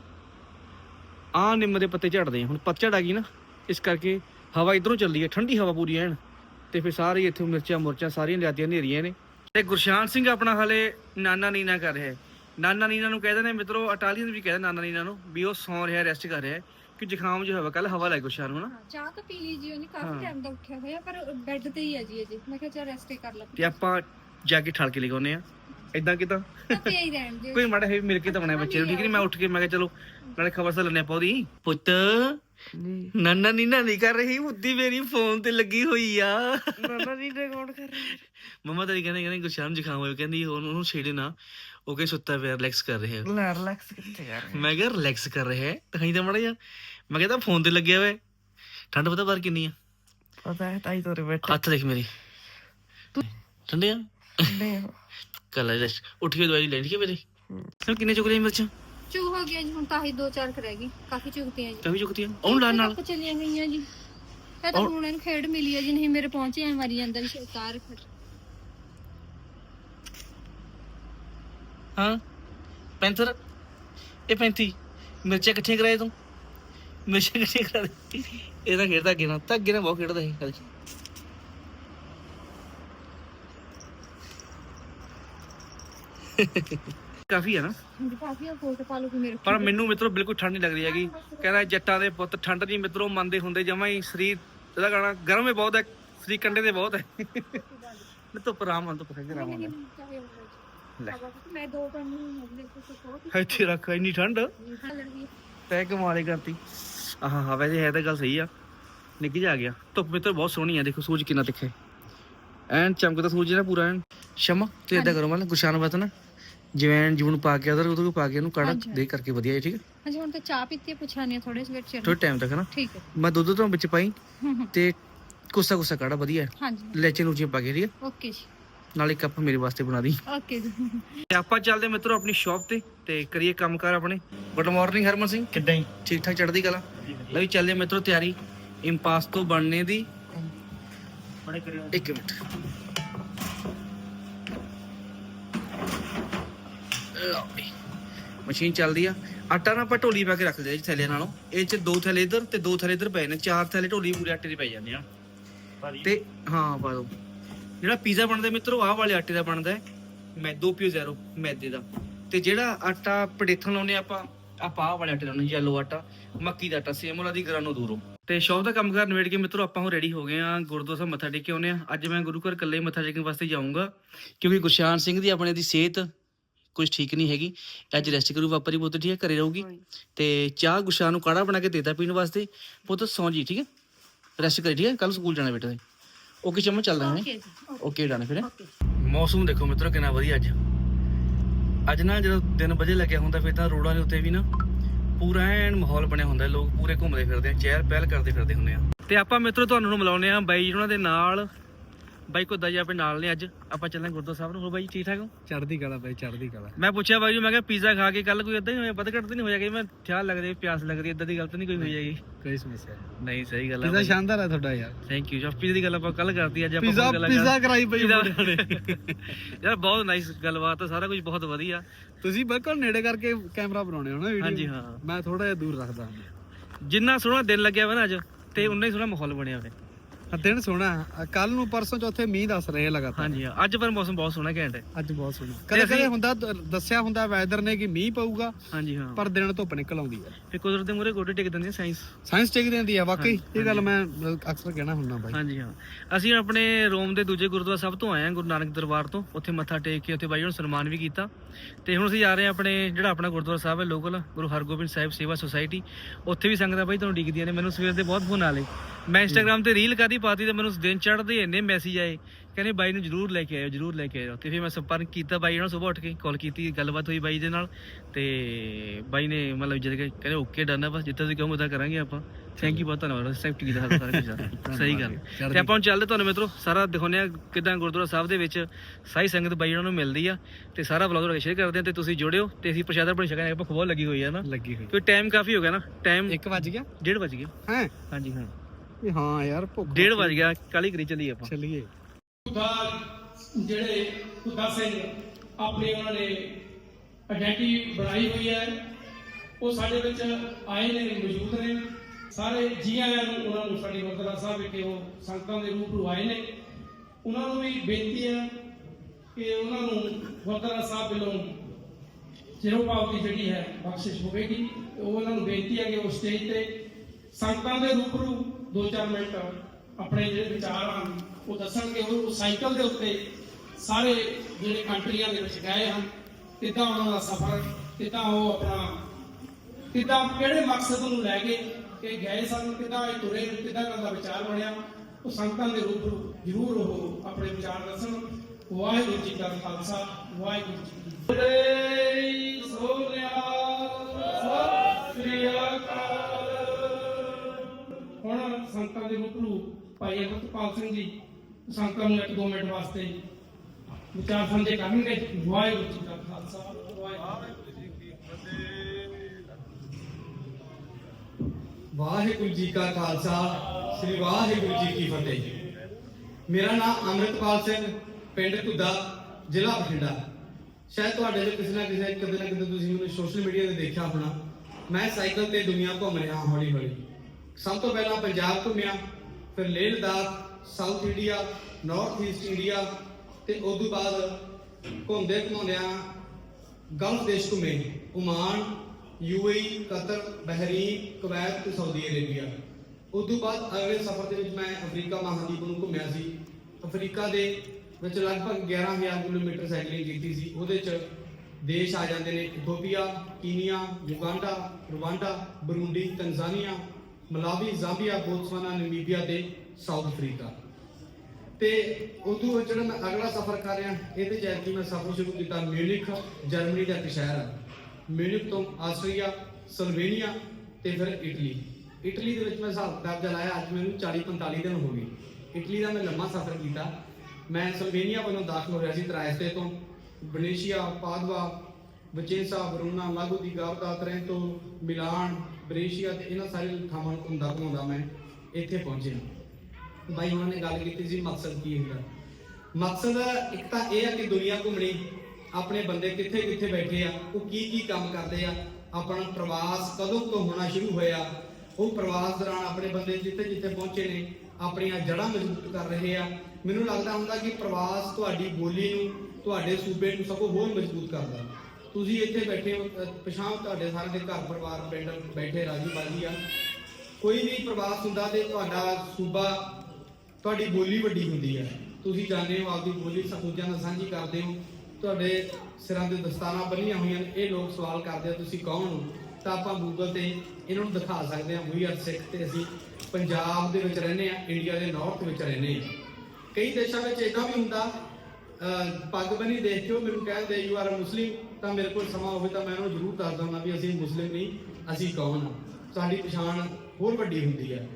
ਆਹ ਨਿੰਮ ਦੇ ਪੱਤੇ ਝੜਦੇ ਆ। ਹੁਣ ਪਤਝੜ ਆ ਗਈ ਨਾ, ਇਸ ਕਰਕੇ ਹਵਾ ਇਧਰੋਂ ਚੱਲਦੀ ਹੈ ਠੰਡੀ ਹਵਾ ਪੂਰੀ ਐਨ। ਤੇ ਫਿਰ ਸਾਰੇ ਇੱਥੇ ਮਿਰਚਾਂ ਮੁਰਚਾਂ ਸਾਰੀਆਂ ਲਿਆਦੀਆਂ ਨੇਰੀਆਂ ਨੇ। ਤੇ ਗੁਰਸ਼ਾਨ ਸਿੰਘ ਆਪਣਾ ਹਲੇ ਨਾਨਾ ਨੀਨਾ ਕਰ ਰਿਹਾ ਹੈ। ਨਾਨਾ ਨੀਨਾ ਨੂੰ ਕਹਿੰਦੇ ਨੇ ਮਿੱਤਰੋ, ਅਟਾਲੀਅਨ ਵੀ ਕਹਿੰਦੇ ਨਾਨਾ ਨੀਨਾ ਨੂੰ, ਵੀ ਉਹ ਸੌਂ ਰਿਹਾ ਰੈਸਟ ਕਰ ਰਿਹਾ ਹੈ। ਕਿ ਜ਼ੁਕਾਮ ਜੋ ਹੋਇਆ ਕੱਲ ਹਵਾ ਲੱਗ ਗੁਰਸ਼ਾਨ ਨੂੰ ਨਾ ਹਾਂ, ਚਾਹ ਤਾਂ ਪੀ ਲਈ ਜੀ ਉਹਨੇ ਹਾਂ। ਕਾਫੀ ਟਾਈਮ ਦਾ ਉੱਠਿਆ ਹੋਇਆ ਪਰ ਬੈੱਡ ਤੇ ਹੀ ਹੈ ਜੀ ਅਜੇ। ਮੈਂ ਕਿਹਾ ਚਾ ਰੈਸਟ ਹੀ ਕਰ ਲਾ। ਤੇ ਆਪਾਂ ਜਾ ਕੇ ਠਾਲ ਕੇ ਲਿਗਾਉਨੇ ਆ ਇਦਾਂ ਕਿਦਾਂ? ਤਾਂ ਪਿਆ ਹੀ ਰਹਿਣ ਦੇ ਕੋਈ ਮਾੜਾ ਹੈ ਮਿਲ ਕੇ ਤਾਂ ਬਣਿਆ ਬੱਚੇ ਨੂੰ ਠੀਕ ਨਹੀਂ ਮੈਂ ਉੱਠ ਕੇ ਮੈਂ ਕਿਹਾ ਚਲੋ ਨਾਲੇ ਖਬਰ ਸਾ ਲੈਣੇ ਆਪਾਂ ਉਹਦੀ। ਪੁੱਤ ਨੰਨਾ ਨੀਨਾ ਨਹੀਂ ਕਰ ਰਹੀ ਬੁੱਧੀ ਮੇਰੀ ਫੋਨ ਤੇ ਲੱਗੀ ਹੋਈ ਆ। ਨੰਨਾ ਨੀਨਾ ਕੌਣ ਕਰ ਰਹੀ? ਮਮਾ ਤੇਰੀ ਕਹਿੰਦੇ ਕਹਿੰਦੇ ਗੁਰਸ਼ਾਨ ਜ਼ੁਕਾਮ ਹੋਇਆ ਕਹਿੰਦੀ ਉਹਨੂੰ ਉਹਨੂੰ ਛੇੜੇ ਨਾ। ਉਹ ਕਹੇ ਸੁੱਤਾ ਪਿਆ ਰਿਲੈਕਸ ਕਰ ਰਿਹਾ। ਹੈ। ਰਿਲੈਕਸ ਕਿੱਥੇ ਯਾਰ ਮੈਂ ਕਿਹਾ ਰਿਲੈਕਸ ਕਰ ਰਿਹਾ। ਹੈ ਤਾਂ ਤਾਂ ਮੜਾ ਜਾ ਮੈਂ ਕਹਿੰਦਾ ਫੋਨ ਤੇ ਲੱਗਿਆ ਹੈ। ਠੰਡ ਪਤਾ ਬਾਹਰ ਕਿੰਨੀ ਆ? ਪਤਾ ਹੈ ਤਾਈ ਤੋਰੇ ਬੈਠੇ। ਹੱਥ ਦੇਖ ਮੇਰੀ। ਠੰਡੇ ਆ? ਨੇ ਕੱਲ ਰੈਸਟ ਉੱਠ ਕੇ ਦਵਾਈ ਲੈਣੀ ਕਿ ਮੇਰੇ ਸਰ ਕਿੰਨੇ ਚੁੱਕ ਲਈ ਮਿਰਚਾਂ? ਚੂ ਹੋ ਗਿਆ ਜੀ ਹੁਣ ਤਾਂ ਹੀ ਦੋ ਚਾਰ ਕੁ ਰਹਿ ਗਈ। ਕਾਫੀ ਚੁਗਤੀਆਂ ਜੀ। ਕਾਫੀ ਚੁੱਕਤੀਆਂ। ਉਹਨੂੰ ਲਾਣ ਨਾਲ। ਚਲੀਆਂ ਗਈਆਂ ਜੀ। ਇਹ ਤਾਂ ਹੁਣ ਇਹਨੂੰ ਖੇਡ ਮਿਲੀ ਹੈ ਜੀ ਨਹੀਂ ਮੇਰੇ ਪਹੁੰਚੇ ਐ ਮਾਰੀ ਜਾਂਦਾ ਵੀ ਸਰਕਾਰ ਖੜ ਹਾਂ। ਪੈਂਥਰ। ਇਹ ਪੈਂਤੀ। ਮਿਰਚਾਂ ਇਕੱਠੀਆਂ ਕਰਾਏ ਤੂੰ। ਮਿਰਚਾਂ ਇਕੱਠੀਆਂ ਕਰਾ ਦੇ ਇਹਦਾ ਖੇਡਦਾ ਅੱਗੇ ਨਾਲ। ਤਾਂ ਅੱਗੇ ਨਾਲ ਬਹੁਤ ਖੇਡਦਾ ਸੀ ਕਦੇ ਕਾਫੀ ਹੈ ਨਾ। ਕਾਫੀ ਆ ਫੋਟੋ ਪਾ ਲਓ ਕਿ ਮੇਰੇ ਪਰ ਮੈਨੂੰ ਮਿੱਤਰੋ ਬਿਲਕੁਲ ਠੰਡ ਨਹੀਂ ਲੱਗ ਰਹੀ ਹੈਗੀ ਕਹਿੰਦਾ ਜੱਟਾਂ ਦੇ ਪੁੱਤ ਠੰਡ ਨਹੀਂ ਮਿੱਤਰੋ ਮੰਨਦੇ ਹੁੰਦੇ ਜਮਾ ਹੀ ਸਰੀਰ ਇਹਦਾ ਗਾਣਾ ਗਰਮ ਹੀ ਬਹੁਤ ਹੈ ਸਰੀਰ ਕੰਡੇ ਤੇ ਬਹੁਤ ਹੈ। ਮੈਂ ਤਾਂ ਪਰਾਮ ਹਾਂ ਤਾਂ ਪਖੰਗ ਰਾਮ ਲੈ। ਮੈਂ ਦੋ ਟਾਈਮ ਨਹੀਂ ਹੱਲੇ ਕੁਝ ਬਹੁਤ ਇੱਥੇ ਰੱਖ ਇੰਨੀ ਠੰਡ। ਤੈ ਕਮਾਲੇ ਕਰਤੀ। ਆਹ ਹਾਂ ਵੈਸੇ ਹੈ ਤਾਂ ਗੱਲ ਸਹੀ ਆ। ਨਿੱਘ ਜਾ ਗਿਆ। ਧੁੱਪ ਮਿੱਤਰ ਬਹੁਤ ਸੋਹਣੀ ਆ ਦੇਖੋ ਸੂਰਜ ਕਿੰਨਾ ਤਿੱਖਾ ਐਨ ਚਮਕਦਾ ਸੂਰਜ ਨਾ ਪੂਰਾ ਐਨ। ਸ਼ਮਾ ਤੇ ਇਦਾਂ ਕਰੋ ਮਤਲਬ ਗੁਸ਼ਾਨ ਬਤ ਨਾ ਜਵੈਣ ਜੂਨ ਪਾ ਕੇ ਅਦਰ ਉਹਦੇ ਪਾ ਕੇ ਇਹਨੂੰ ਕਾੜਾ ਹਾਂਜੀ। ਦੇ ਕਰਕੇ ਵਧੀਆ ਹੈ ਠੀਕ ਹੈ? ਹਾਂਜੀ ਹੁਣ ਤਾਂ ਚਾਹ ਪੀਤੀ ਪੁੱਛਾਨੀ ਥੋੜੇ ਸਵੇਰ ਚਿਰ ਥੋੜੇ ਟਾਈਮ ਤੱਕ ਨਾ? ਠੀਕ ਹੈ। ਮੈਂ ਦੁੱਧ ਤੋਂ ਵਿੱਚ ਪਾਈ ਤੇ ਕੁੱਸਾ ਕੁੱਸਾ ਕਾੜਾ ਵਧੀਆ ਹੈ। ਹਾਂਜੀ। ਲੈਚੇ ਨੂਚੇ ਪਾ ਕੇ ਠੀਕ ਹੈ? ਓਕੇ ਜੀ। ਨਾਲ ਇੱਕ ਕੱਪ ਮੇਰੇ ਵਾਸਤੇ ਬਣਾ ਦੀ ਓਕੇ ਜੀ ਤੇ ਆਪਾਂ ਚੱਲਦੇ ਮਿੱਤਰੋ ਆਪਣੀ ਸ਼ਾਪ ਤੇ ਤੇ ਕਰੀਏ ਕੰਮਕਾਰ ਆਪਣੇ। Good morning Harman Singh. ਕਿੱਦਾਂ ਹੀ ਠੀਕ ਠਾਕ ਚੜ੍ਹਦੀ ਕਲਾ? ਲੈ ਵੀ ਚੱਲਦੇ ਮਿੱਤਰੋ ਤਿਆਰੀ। ਇੰਪਾਸਤੋ ਬਣਨੇ ਦੀ ਬੜੇ ਕਰਿਓ ਇੱਕ ਮਿੰਟ। ਲਓ ਵੀ। ਮਸ਼ੀਨ ਚੱਲਦੀ ਆ। ਆਟਾ ਨਾ ਆਪਾਂ ਢੋਲੀ ਪਾ ਕੇ ਰੱਖਦੇ ਆ ਜੀ ਥੈਲੇ ਨਾਲੋਂ। ਇਹ ਚ ਦੋ ਥੈਲੇ ਇੱਧਰ ਤੇ ਦੋ ਥੈਲੇ ਇੱਧਰ ਪਏ ਨੇ। ਚਾਰ ਥੈਲੇ ਢੋਲੀ ਪੂਰੇ ਆਟੇ ਦੇ ਪੈ ਜਾਂਦੇ ਆ। ਤੇ ਹਾਂ ਪਾ ਦੋ ਜਿਹੜਾ ਪੀਜ਼ਾ ਬਣਦਾ ਮਿੱਤਰੋ ਆਹ ਵਾਲੇ ਆਟੇ ਦਾ ਬਣਦਾ ਹੈ। ਮੈਦੋ ਪਿਓ ਜ਼ੈਰੋ ਮੈਦੇ ਦਾ। ਤੇ ਜਿਹੜਾ ਆਟਾ ਪੜੇਥਣ ਲਾਉਨੇ ਆਪਾਂ ਆਪਾਂ ਆਹ ਵਾਲੇ ਆਟੇ ਲਾਉਨੇ ਯੈਲੋ ਆਟਾ ਮੱਕੀ ਦਾ ਆਟਾ ਸੇਮ ਵਾਲਾ ਦੀ ਗਰਾਨੋ ਦੂਰੋਂ ਤੇ ਸ਼ੌਪ ਦਾ ਕੰਮ ਕਰ ਨਵੇੜ ਕੇ ਮਿੱਤਰੋ ਆਪਾਂ ਹੁਣ ਰੈਡੀ ਹੋ ਗਏ ਆ ਗੁਰਦੁਆਰਾ ਸਾਹਿਬ ਮੱਥਾ ਟੇਕ ਕੇ ਆਉਨੇ ਆ ਅੱਜ ਮੈਂ ਗੁਰੂ ਘਰ ਇਕੱਲੇ ਮੱਥਾ ਟੇਕਣ ਵਾਸਤੇ ਜਾਊਂਗਾ ਕਿਉਂਕਿ ਗੁਰਸ਼ਾਨ ਸਿੰਘ ਦੀ ਆਪਣੇ ਦੀ ਸਿਹਤ ਕੁਝ ਠੀਕ ਨਹੀਂ ਹੈਗੀ। ਅੱਜ ਰੈਸਟ ਕਰੂ ਵਾਪਰੀ ਪੁੱਤ ਠੀਕ ਹੈ ਘਰੇ ਰਹੂਗੀ। ਤੇ ਚਾਹ ਗੁਰਸ਼ਾਨ ਨੂੰ ਕਾੜਾ ਬਣਾ ਕੇ ਦੇਤਾ ਪੀਣ ਵਾਸਤੇ। ਪੁੱਤ ਸੌਂ ਜੀ ਠੀਕ ਹੈ? ਰੈਸਟ ਕਰੀ ਠੀਕ ਹੈ? ਕੱਲ ਸਕੂਲ ਜਾਣਾ ਬੇਟਾ ਓਕੇ ਚਮਾ ਚੱਲਦਾ ਹਾਂ। ਓਕੇ ਜੀ। ਓਕੇ ਡਨ ਫਿਰ। ਮੌਸਮ ਦੇਖੋ ਮਿੱਤਰੋ ਕਿੰਨਾ ਵਧੀਆ ਅੱਜ। ਅੱਜ ਨਾ ਜਦੋਂ ਦਿਨ ਵਜੇ ਲੱਗਿਆ ਹੁੰਦਾ ਫਿਰ ਤਾਂ ਰੋਡਾਂ ਦੇ ਉੱਤੇ ਵੀ ਨਾ ਪੂਰਾ ਐਨ ਮਾਹੌਲ ਬਣਿਆ ਹੁੰਦਾ ਲੋਕ ਪੂਰੇ ਘੁੰਮਦੇ ਫਿਰਦੇ ਆ ਚਹਿਲ ਪਹਿਲ ਕਰਦੇ ਫਿਰਦੇ ਹੁੰਦੇ ਆ। ਤੇ ਆਪਾਂ ਮਿੱਤਰੋ ਤੁਹਾਨੂੰ ਨੂੰ ਮਿਲਾਉਂਦੇ ਆ ਬਾਈ ਜੀ ਉਹਨਾਂ ਦੇ ਨਾਲ। ਬਾਈ ਕੋ ਜੀ ਆਪਣੇ ਨਾਲ ਨੇ ਅੱਜ। ਆਪਾਂ ਚੱਲਾਂਗੇ ਗੁਰਦੁਆਰਾ ਸਾਹਿਬ ਨੂੰ। ਹੋਰ ਬਾਈ ਠੀਕ ਠਾਕ ਹੋ? ਚੜ੍ਹਦੀ ਕਲਾ ਬਾਈ ਚੜ੍ਹਦੀ ਕਲਾ। ਮੈਂ ਪੁੱਛਿਆ ਬਾਈ ਨੂੰ ਮੈਂ ਕਿਹਾ ਪੀਜ਼ਾ ਖਾ ਕੇ ਕੱਲ ਕੋਈ ਇਦਾਂ ਹੀ ਹੋਇਆ? ਵੱਧ ਘੱਟ ਤਾਂ ਨਹੀਂ ਹੋਇਆ ਕਿ ਮੈਂ ਖਿਆਲ ਲੱਗਦੇ ਪਿਆਸ ਲੱਗਦੀ ਇਦਾਂ ਦੀ ਗੱਲ ਤਾਂ ਨਹੀਂ ਕੋਈ ਹੋਈ ਹੈਗੀ। ਕੋਈ ਸਮੱਸਿਆ ਨਹੀਂ। ਸਹੀ ਗੱਲ ਹੈ ਪੀਜ਼ਾ ਸ਼ਾਨਦਾਰ ਹੈ ਤੁਹਾਡਾ ਯਾਰ। ਥੈਂਕ ਯੂ ਜੀ ਪੀਜ਼ਾ ਦੀ ਗੱਲ ਆਪਾਂ ਕੱਲ ਕਰਤੀ ਅੱਜ ਆਪਾਂ ਪੀਜ਼ਾ ਪੀਜ਼ਾ ਕਰਾਈ ਨੇ। ਯਾਰ ਬਹੁਤ ਨਾਈਸ ਗੱਲਬਾਤ ਹੈ ਸਾਰਾ ਕੁਝ ਬਹੁਤ ਵਧੀਆ। ਤੁਸੀਂ ਬਿਲਕੁਲ ਨੇੜੇ ਕਰਕੇ ਕੈਮਰਾ ਬਣਾਉਣੇ ਹੋ ਨਾ ਵੀਡੀਓ ਹਾਂਜੀ, ਹਾਂ। ਮੈਂ ਥੋੜਾ ਜਿਹਾ ਦੂਰ ਰੱਖਦਾ ਜਿੰਨਾ ਸੋਹਣਾ ਦਿਨ ਲੱਗਿਆ ਵਾ ਨਾ ਅੱਜ ਤੇ ਉਨਾ ਹੀ ਸੋਹਣਾ ਮਾਹੌਲ ਬਣਿਆ ਆ ਦਿਨ ਸੋਹਣਾ ਕੱਲ ਨੂੰ ਪਰਸੋਂ ਚੌਥੇ ਮੀਂਹ ਦੱਸ ਰਹੇ ਲਗਾਤਾਰ। ਹਾਂਜੀ ਹਾਂ। ਅੱਜ ਪਰ ਮੌਸਮ ਬਹੁਤ ਸੋਹਣਾ ਘੈਂਟ ਹੈ। ਅੱਜ ਬਹੁਤ ਸੋਹਣਾ। ਕਦੇ ਕਦੇ ਹੁੰਦਾ ਦ- ਦੱਸਿਆ ਹੁੰਦਾ ਵੈਦਰ ਨੇ ਕਿ ਮੀਂਹ ਪਊਗਾ ਹਾਂਜੀ ਹਾਂ। ਪਰ ਦਿਨ ਧੁੱਪ ਨਿਕਲ ਆਉਂਦੀ ਹੈ। ਫਿਰ ਕੁਦਰਤ ਦੇ ਮੂਹਰੇ ਗੋਡੇ ਟੇਕ ਦਿੰਦੀ ਹੈ ਸਾਇੰਸ। ਸਾਇੰਸ ਟੇਕ ਦਿੰਦੀ ਹੈ ਵਾਕਈ। ਇਹ ਗੱਲ ਮੈਂ ਅ, ਅਕਸਰ ਕਹਿਣਾ ਹੁੰਦਾ ਬਾਈ। ਹਾਂਜੀ ਹਾਂ। ਅਸੀਂ ਆਪਣੇ ਰੋਮ ਦੇ ਦੂਜੇ ਗੁਰਦੁਆਰਾ ਸਾਹਿਬ ਤੋਂ ਆਏ ਹਾਂ ਗੁਰੂ ਨਾਨਕ ਦਰਬਾਰ ਤੋਂ। ਉੱਥੇ ਮੱਥਾ ਟੇਕ ਕੇ ਉੱਥੇ ਬਾਈ ਨੂੰ ਸਨਮਾਨ ਵੀ ਕੀਤਾ। ਤੇ ਹੁਣ ਅਸੀਂ ਜਾ ਰਹੇ ਹਾਂ ਆਪਣੇ ਜਿਹੜਾ ਆਪਣਾ ਗੁਰਦੁਆਰਾ ਸਾਹਿਬ ਹੈ ਲੋਕਲ ਗੁਰੂ ਹਰਗੋਬਿੰਦ ਸਾਹਿਬ ਸੇਵਾ ਸੁਸਾਇਟੀ। ਉੱਥੇ ਵੀ ਸੰਗਤਾਂ ਬਾਈ ਤੁਹਾਨੂੰ ਡਿੱਗਦੀਆਂ ਨੇ। ਮੈਨੂੰ ਸਵੇਰ ਦੇ ਬਹੁਤ ਫੋਨ ਆਲੇ ਮੈਂ ਇੰਸਟਾਗ੍ਰam ਤੇ ਰੀਲ ਕਾਦੀ ਪਾਤੀ ਤੇ ਮੈਨੂੰ ਦਿਨ ਚੜ੍ਹਦੇ ਇੰਨੇ ਮੈਸੇਜ ਆਏ। ਕਹਿੰਦੇ ਬਾਈ ਨੂੰ ਜਰੂਰ ਲੈ ਕੇ ਆਇਓ ਜਰੂਰ ਲੈ ਕੇ ਆਇਓ। ਤੇ ਫਿਰ ਮੈਂ ਸੰਪਰਕ ਕੀਤਾ ਬਾਈ ਨਾਲ ਸਵੇਰ ਉੱਠ ਕੇ ਕਾਲ ਕੀਤੀ ਗੱਲਬਾਤ ਹੋਈ ਬਾਈ ਦੇ ਨਾਲ। ਤੇ ਬਾਈ ਨੇ ਮਤਲਬ ਜਦ ਕਿ ਕਹਿੰਦੇ ਓਕੇ ਡਨ ਹੈ ਬਸ। ਜਿੱਦਾਂ ਤੁਸੀਂ ਕਹੋਗੇ ਉਦਾਂ ਕਰਾਂਗੇ ਆਪਾਂ। ਥੈਂਕ ਯੂ ਬਹੁਤ ਧੰਨਵਾਦ। ਐਕਸੈਪਟ ਕੀਤਾ ਸਾਰਾ ਕੁਝ *laughs* ਸਹੀ ਗੱਲ। ਤੇ ਆਪਾਂ ਹੁਣ ਚੱਲਦੇ ਤੁਹਾਨੂੰ ਮਿੱਤਰੋ ਸਾਰਾ ਦਿਖਾਉਂਦੇ ਆ ਕਿਦਾਂ ਗੁਰਦੁਆਰਾ ਸਾਹਿਬ ਦੇ ਵਿੱਚ ਸਾਈ ਸੰਗਤ ਬਾਈ ਉਹਨਾਂ ਨੂੰ ਮਿਲਦੀ ਆ। ਤੇ ਸਾਰਾ ਵਲੌਗ ਤੁਹਾਡੇ ਸ਼ੇਅਰ ਕਰਦੇ ਆ ਤੇ ਤੁਸੀਂ ਜੁੜਿਓ। ਤੇ ਅਸੀਂ ਪ੍ਰਸ਼ਾਦਾ ਆਪਣੀ ਛਕਾਂਗੇ ਭੁੱਖ ਬਹੁਤ ਲੱਗੀ ਹੋਈ ਆ ਨਾ। ਲੱਗੀ ਹੋਈ। ਕਿਉਂਕਿ ਟਾਈਮ ਕਾਫੀ ਹੋ ਗਿਆ ਨਾ। ਟਾਈਮ 1 ਵਜ ਗਿਆ। 1:30 ਵਜ ਗਿਆ। ਹੈ? ਹਾਂਜੀ ਹਾਂ। ਵੀ ਹਾਂ ਯਾਰ ਭੁੱਖ 1:30 ਵਜ ਗਿਆ ਕਾਲੀ ਕਰੀ ਚੱਲੀ ਆਪਾਂ। ਚੱਲੀਏ। ਜਿਹੜੇ ਖੁਦਾ ਸਿੰਘ ਆਪਣੀ ਉਹਨਾਂ ਨੇ ਆਇਡੈਂਟੀ ਬਣਾਈ ਹੋਈ ਹੈ ਉਹ ਸਾਡੇ ਵਿੱਚ ਆਏ ਨੇ ਮੌਜੂਦ ਨੇ। ਸਾਰੇ ਜੀ ਆਇਆਂ ਨੂੰ ਉਹਨਾਂ ਨੂੰ ਸਾਡੀ ਗੁਰਦੁਆਰਾ ਸਾਹਿਬ ਵਿਖੇ ਉਹ ਸੰਗਤਾਂ ਦੇ ਰੂਪ ਨੂੰ ਆਏ ਨੇ। ਉਹਨਾਂ ਨੂੰ ਵੀ ਬੇਨਤੀ ਹੈ ਕਿ ਉਹਨਾਂ ਨੂੰ ਗੁਰਦੁਆਰਾ ਸਾਹਿਬ ਵੱਲੋਂ ਚਿਰੋ ਪਾਵਤੀ ਜਿਹੜੀ ਹੈ ਬਖਸ਼ਿਸ਼ ਹੋਵੇਗੀ। ਤੇ ਉਹ ਉਹਨਾਂ ਨੂੰ ਬੇਨਤੀ ਹੈ ਕਿ ਉਹ ਸਟੇਜ ਤੇ ਸੰਗਤਾਂ ਦੇ ਰੂਬਰੂ ਦੋ ਚਾਰ ਮਿੰਟ ਆਪਣੇ ਜਿਹੜੇ ਵਿਚਾਰ ਹਨ, ਉਹ ਦੱਸਣਗੇ। ਉਹ ਸਾਈਕਲ ਦੇ ਉੱਤੇ ਸਾਰੇ ਜਿਹੜੇ ਕੰਟਰੀਆਂ ਦੇ ਵਿੱਚ ਗਏ ਹਨ, ਕਿੱਦਾਂ ਉਹਨਾਂ ਦਾ ਸਫ਼ਰ, ਕਿੱਦਾਂ ਉਹ ਆਪਣਾ, ਕਿੱਦਾਂ, ਕਿਹੜੇ ਮਕਸਦ ਨੂੰ ਲੈ ਕੇ ਕਿ ਗਏ ਸਨ, ਕਿੱਦਾਂ ਇਹ ਤੁਰੇ, ਕਿੱਦਾਂ ਉਹਨਾਂ ਦਾ ਵਿਚਾਰ ਬਣਿਆ, ਉਹ ਸੰਗਤਾਂ ਦੇ ਰੂਪ ਜ਼ਰੂਰ ਉਹ ਆਪਣੇ ਵਿਚਾਰ ਦੱਸਣ। ਵਾਹਿਗੁਰੂ ਜੀ ਕਾ ਖਾਲਸਾ, ਵਾਹਿਗੁਰੂ ਜੀ ਕੀ ਫਤਿਹ। ਸੋਨਿਆ ਸਤਿ ਸ੍ਰੀ ਅਕਾਲ। ਹੁਣ ਸੰਤਾਂ ਦੇ ਰੂਬਰੂ ਭਾਈ ਅਮਰਪਾਲ ਸਿੰਘ ਜੀ ਸੰਤਾਂ ਨੂੰ ਇੱਕ ਦੋ ਮਿੰਟ ਵਾਸਤੇ ਵਿਚਾਰ ਸਾਂਝੇ ਕਰਨਗੇ। ਵਾਹਿਗੁਰੂ ਜੀ ਕਾ ਖਾਲਸਾ, ਵਾਹਿਗੁਰੂ ਜੀ ਕੀ ਵਾਹਿਗੁਰੂ ਜੀ ਕਾ ਖਾਲਸਾ, ਸ੍ਰੀ ਵਾਹਿਗੁਰੂ ਜੀ ਕੀ ਫਤਿਹ ਮੇਰਾ ਨਾਮ ਅੰਮ੍ਰਿਤਪਾਲ ਸਿੰਘ, ਪਿੰਡ ਘੁੱਦਾ ਜ਼ਿਲ੍ਹਾ ਬਠਿੰਡਾ। ਸ਼ਾਇਦ ਤੁਹਾਡੇ ਚੋਂ ਕਿਸੇ ਨਾ ਕਿਸੇ, ਕਦੇ ਨਾ ਕਦੇ ਤੁਸੀਂ ਮੈਨੂੰ ਸੋਸ਼ਲ ਮੀਡੀਆ ਤੇ ਦੇਖਿਆ ਹੋਣਾ। ਮੈਂ ਸਾਈਕਲ ਤੇ ਦੁਨੀਆ ਘੁੰਮ ਰਿਹਾ ਹੌਲੀ ਹੌਲੀ ਸਭ ਤੋਂ ਪਹਿਲਾਂ ਪੰਜਾਬ ਘੁੰਮਿਆ, ਫਿਰ Leh Ladakh South India North East India ਤੇ ਉਸ ਤੋਂ ਬਾਅਦ ਘੁੰਮਦੇ ਘੁੰਮਦਿਆਂ ਗਲਫ ਦੇਸ਼ ਘੁੰਮੇ Oman UAE, Qatar, Bahrain, Kuwait ਤੇ ਸਾਊਦੀ ਅਰੇਬੀਆ। ਉਸ ਤੋਂ ਬਾਅਦ ਅਗਲੇ ਸਫ਼ਰ ਦੇ ਵਿੱਚ ਮੈਂ ਅਫਰੀਕਾ ਮਹਾਦੀਪ ਨੂੰ ਘੁੰਮਿਆ ਸੀ। ਅਫਰੀਕਾ ਦੇ ਵਿੱਚ ਲਗਭਗ 11000 ਕਿਲੋਮੀਟਰ ਸਾਈਕਲਿੰਗ ਕੀਤੀ ਸੀ। ਉਹਦੇ ਚ ਦੇਸ਼ ਆ ਜਾਂਦੇ ਨੇ Ethiopia, Kenya, Uganda, Rwanda, Burundi, Tanzania Malawi, Zambia, Botswana, Namibia ਤੇ ਸਾਊਥ ਅਫਰੀਕਾ। ਤੇ ਉਦੋਂ ਜਿਹੜਾ ਮੈਂ ਅਗਲਾ ਸਫ਼ਰ ਕਰ ਰਿਹਾ, ਇਹਦੇ ਚ ਐਤਕੀ ਮੈਂ ਸਫ਼ਰ ਸ਼ੁਰੂ ਕੀਤਾ ਮਿਊਨਿਖ, ਜਰਮਨੀ ਦਾ ਇੱਕ ਸ਼ਹਿਰ ਹੈ ਮਿਊਨਿਖ ਤੋਂ ਆਸਟਰੀਆ, ਸਲਵੇਨੀਆ ਤੇ ਫਿਰ ਇਟਲੀ। ਇਟਲੀ ਦੇ ਵਿੱਚ ਮੈਂ ਹਿਸਾਬ ਕਿਤਾਬ ਲਾਇਆ ਅੱਜ ਮੈਨੂੰ 40 45 ਦਿਨ ਹੋ ਗਏ। ਇਟਲੀ ਦਾ ਮੈਂ ਲੰਮਾ ਸਫ਼ਰ ਕੀਤਾ। ਮੈਂ ਸਲਵੇਨੀਆ ਵੱਲੋਂ ਦਾਖਲ ਹੋ ਰਿਹਾ ਸੀ ਤਰਾਇਸਤੇ ਤੋਂ। ਬਨੇਸ਼ੀਆ ਪਾਦਵਾ, ਵਿਚੇਂਸਾ ਵਰੋਨਾ ਲਾਗੋ ਦੀ ਗਾਵਦਾ ਤਰੈਂਟੋ ਮਿਲਾਨ ਬ੍ਰੇਸ਼ੀਆ ਤੇ ਇਹਨਾਂ ਸਾਰੇ ਥਾਵਾਂ ਨੂੰ ਘੁੰਮਦਾ ਘੁੰਮਦਾ ਮੈਂ ਇੱਥੇ ਪਹੁੰਚਿਆ ਬਾਈ ਉਹਨਾਂ ਨੇ ਗੱਲ ਕੀਤੀ ਸੀ ਮਕਸਦ ਕੀ ਹੁੰਦਾ? ਮਕਸਦ ਇੱਕ ਤਾਂ ਇਹ ਆ ਕਿ ਦੁਨੀਆ ਘੁੰਮਣੀ, ਆਪਣੇ ਬੰਦੇ ਕਿੱਥੇ ਕਿੱਥੇ ਬੈਠੇ ਆ, ਉਹ ਕੀ ਕੀ ਕੰਮ ਕਰਦੇ ਆ, ਆਪਣਾ ਪ੍ਰਵਾਸ ਕਦੋਂ ਤੋਂ ਹੋਣਾ ਸ਼ੁਰੂ ਹੋਇਆ, ਉਹ ਪ੍ਰਵਾਸ ਦੌਰਾਨ ਆਪਣੇ ਬੰਦੇ ਜਿੱਥੇ ਜਿੱਥੇ ਪਹੁੰਚੇ ਨੇ, ਆਪਣੀਆਂ ਜੜ੍ਹਾਂ ਮਜ਼ਬੂਤ ਕਰ ਰਹੇ ਆ। ਮੈਨੂੰ ਲੱਗਦਾ ਹੁੰਦਾ ਕਿ ਪ੍ਰਵਾਸ ਤੁਹਾਡੀ ਬੋਲੀ ਨੂੰ, ਤੁਹਾਡੇ ਸੂਬੇ ਨੂੰ ਸਗੋਂ ਹੋਰ ਮਜ਼ਬੂਤ ਕਰਦਾ। ਤੁਸੀਂ ਇੱਥੇ ਬੈਠੇ ਹੋ, ਅਹ ਪਛਾਣ ਤੁਹਾਡੇ ਸਾਰੇ ਦੇ ਘਰ ਪਰਿਵਾਰ ਪਿੰਡ ਬੈਠੇ ਰਾਜੀ ਬਾਜੀ ਆ। ਕੋਈ ਵੀ ਪ੍ਰਵਾਸ ਹੁੰਦਾ ਤੇ ਤੁਹਾਡਾ ਸੂਬਾ ਤੁਹਾਡੀ ਬੋਲੀ ਵੱਡੀ ਹੁੰਦੀ ਹੈ ਤੁਸੀਂ ਜਾਣਦੇ ਹੋ, ਆਪਦੀ ਬੋਲੀ ਸਹੂਜਿਆਂ ਨਾਲ ਸਾਂਝੀ ਕਰਦੇ ਹੋ। ਤੁਹਾਡੇ ਸਿਰਾਂ ਦੇ ਦਸਤਾਰਾਂ ਬੰਨੀਆਂ ਹੋਈਆਂ ਨੇ, ਇਹ ਲੋਕ ਸਵਾਲ ਕਰਦੇ ਆ, ਤੁਸੀਂ ਕੌਣ ਹੋ? ਤਾਂ ਆਪਾਂ ਗੂਗਲ ਤੇ ਇਹਨਾਂ ਨੂੰ ਦਿਖਾ ਸਕਦੇ ਹਾਂ ਵੀ ਆਰ ਸਿੱਖ ਤੇ ਅਸੀਂ ਪੰਜਾਬ ਦੇ ਵਿੱਚ ਰਹਿੰਦੇ ਆ ਇੰਡੀਆ ਦੇ ਨਾਰਥ ਵਿੱਚ ਰਹਿੰਦੇ ਆ। ਕਈ ਦੇਸ਼ਾਂ ਵਿੱਚ ਇਦਾਂ ਵੀ ਹੁੰਦਾ, ਅਹ, ਪੱਗ ਬੰਨੀ ਦੇਖ ਕੇ ਉਹ ਮੈਨੂੰ ਕਹਿੰਦੇ ਯੂ ਆਰ ਮੁਸਲਿਮ ਤਾਂ ਮੇਰੇ ਕੋਲ ਸਮਾਂ ਹੋਵੇ ਤਾਂ ਮੈਂ ਉਹਨੂੰ ਜ਼ਰੂਰ ਦੱਸ ਹੁੰਦਾ ਵੀ ਅਸੀਂ ਮੁਸਲਿਮ ਨਹੀਂ, ਅਸੀਂ ਕੌਣ ਹਾਂ। ਸਾਡੀ ਪਛਾਣ ਹੋਰ ਵੱਡੀ ਹੁੰਦੀ ਹੈ।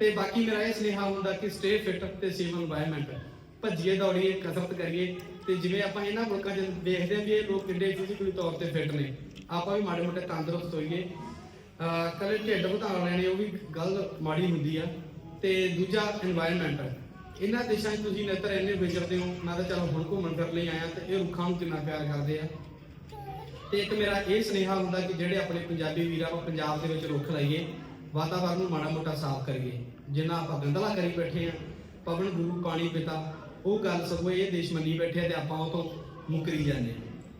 ਤੇ ਬਾਕੀ ਮੇਰਾ ਇਹ ਸੁਨੇਹਾ ਹੁੰਦਾ ਕਿ ਸਟੇ ਫਿਟ ਤੇ ਸੇਵ এনवायरमेंट ਭੱਜੀਏ, ਦੌੜੀਏ, ਕਸਰਤ ਕਰੀਏ ਤੇ ਜਿਵੇਂ ਆਪਾਂ ਇਹਨਾਂ ਮੁਲਕਾਂ 'ਚ ਦੇਖਦੇ ਆਂ ਵੀ ਇਹ ਲੋਕ ਕਿੰਨੇ ਫਿਜ਼ੀਕਲੀ ਤੌਰ ਤੇ ਫਿੱਟ ਨੇ। ਆਪਾਂ ਵੀ ਮਾੜੇ ਮੋਟੇ ਤੰਦਰੁਸਤ ਹੋਈਏ। ਕਦੇ ਢਿੱਡ ਵਧਾਉਣ ਲੈਣੇ ਉਹ ਵੀ ਗੱਲ ਮਾੜੀ ਹੁੰਦੀ ਆ। ਤੇ ਦੂਜਾ এনवायरमेंट ਇਹਨਾਂ ਦੇਸ਼ਾਂ 'ਚ ਤੁਸੀਂ ਨਤਰ ਇੰਨੇ ਵਿਚਰਦੇ ਹੋ, ਮੈਂ ਤਾਂ ਚਲੋ ਹੁਣ ਘੁੰਮਣ ਫਿਰ ਲਈ ਆਇਆ ਤੇ ਇਹ ਰੁੱਖਾਂ ਨੂੰ ਕਿੰਨਾ ਪਿਆਰ ਕਰਦੇ ਆ। ਤੇ ਇੱਕ ਮੇਰਾ ਇਹ ਸੁਨੇਹਾ ਹੁੰਦਾ ਕਿ ਜਿਹੜੇ ਆਪਣੇ ਪੰਜਾਬੀ ਵੀਰਾਂ ਉਹ ਪੰਜਾਬ ਦੇ ਵਿੱਚ ਰੁੱਖ ਲਾਈਏ, ਵਾਤਾਵਰਨ ਨੂੰ ਮਾੜਾ ਮੋਟਾ ਸਾਫ਼ ਕਰੀਏ, ਜਿੰਨਾ ਆਪਾਂ ਗੰਦਲਾ ਕਰੀ ਬੈਠੇ ਆ, ਪਵਨ ਗੁਰੂ ਪਾਣੀ ਪਿਤਾ, ਉਹ ਗੱਲ ਸਗੋਂ ਇਹ ਦੇਸ਼ ਮੰਨੀ ਬੈਠੇ ਆ ਤੇ ਆਪਾਂ ਉਹ ਤੋਂ ਮੁਕਰੀ ਜਾਂਦੇ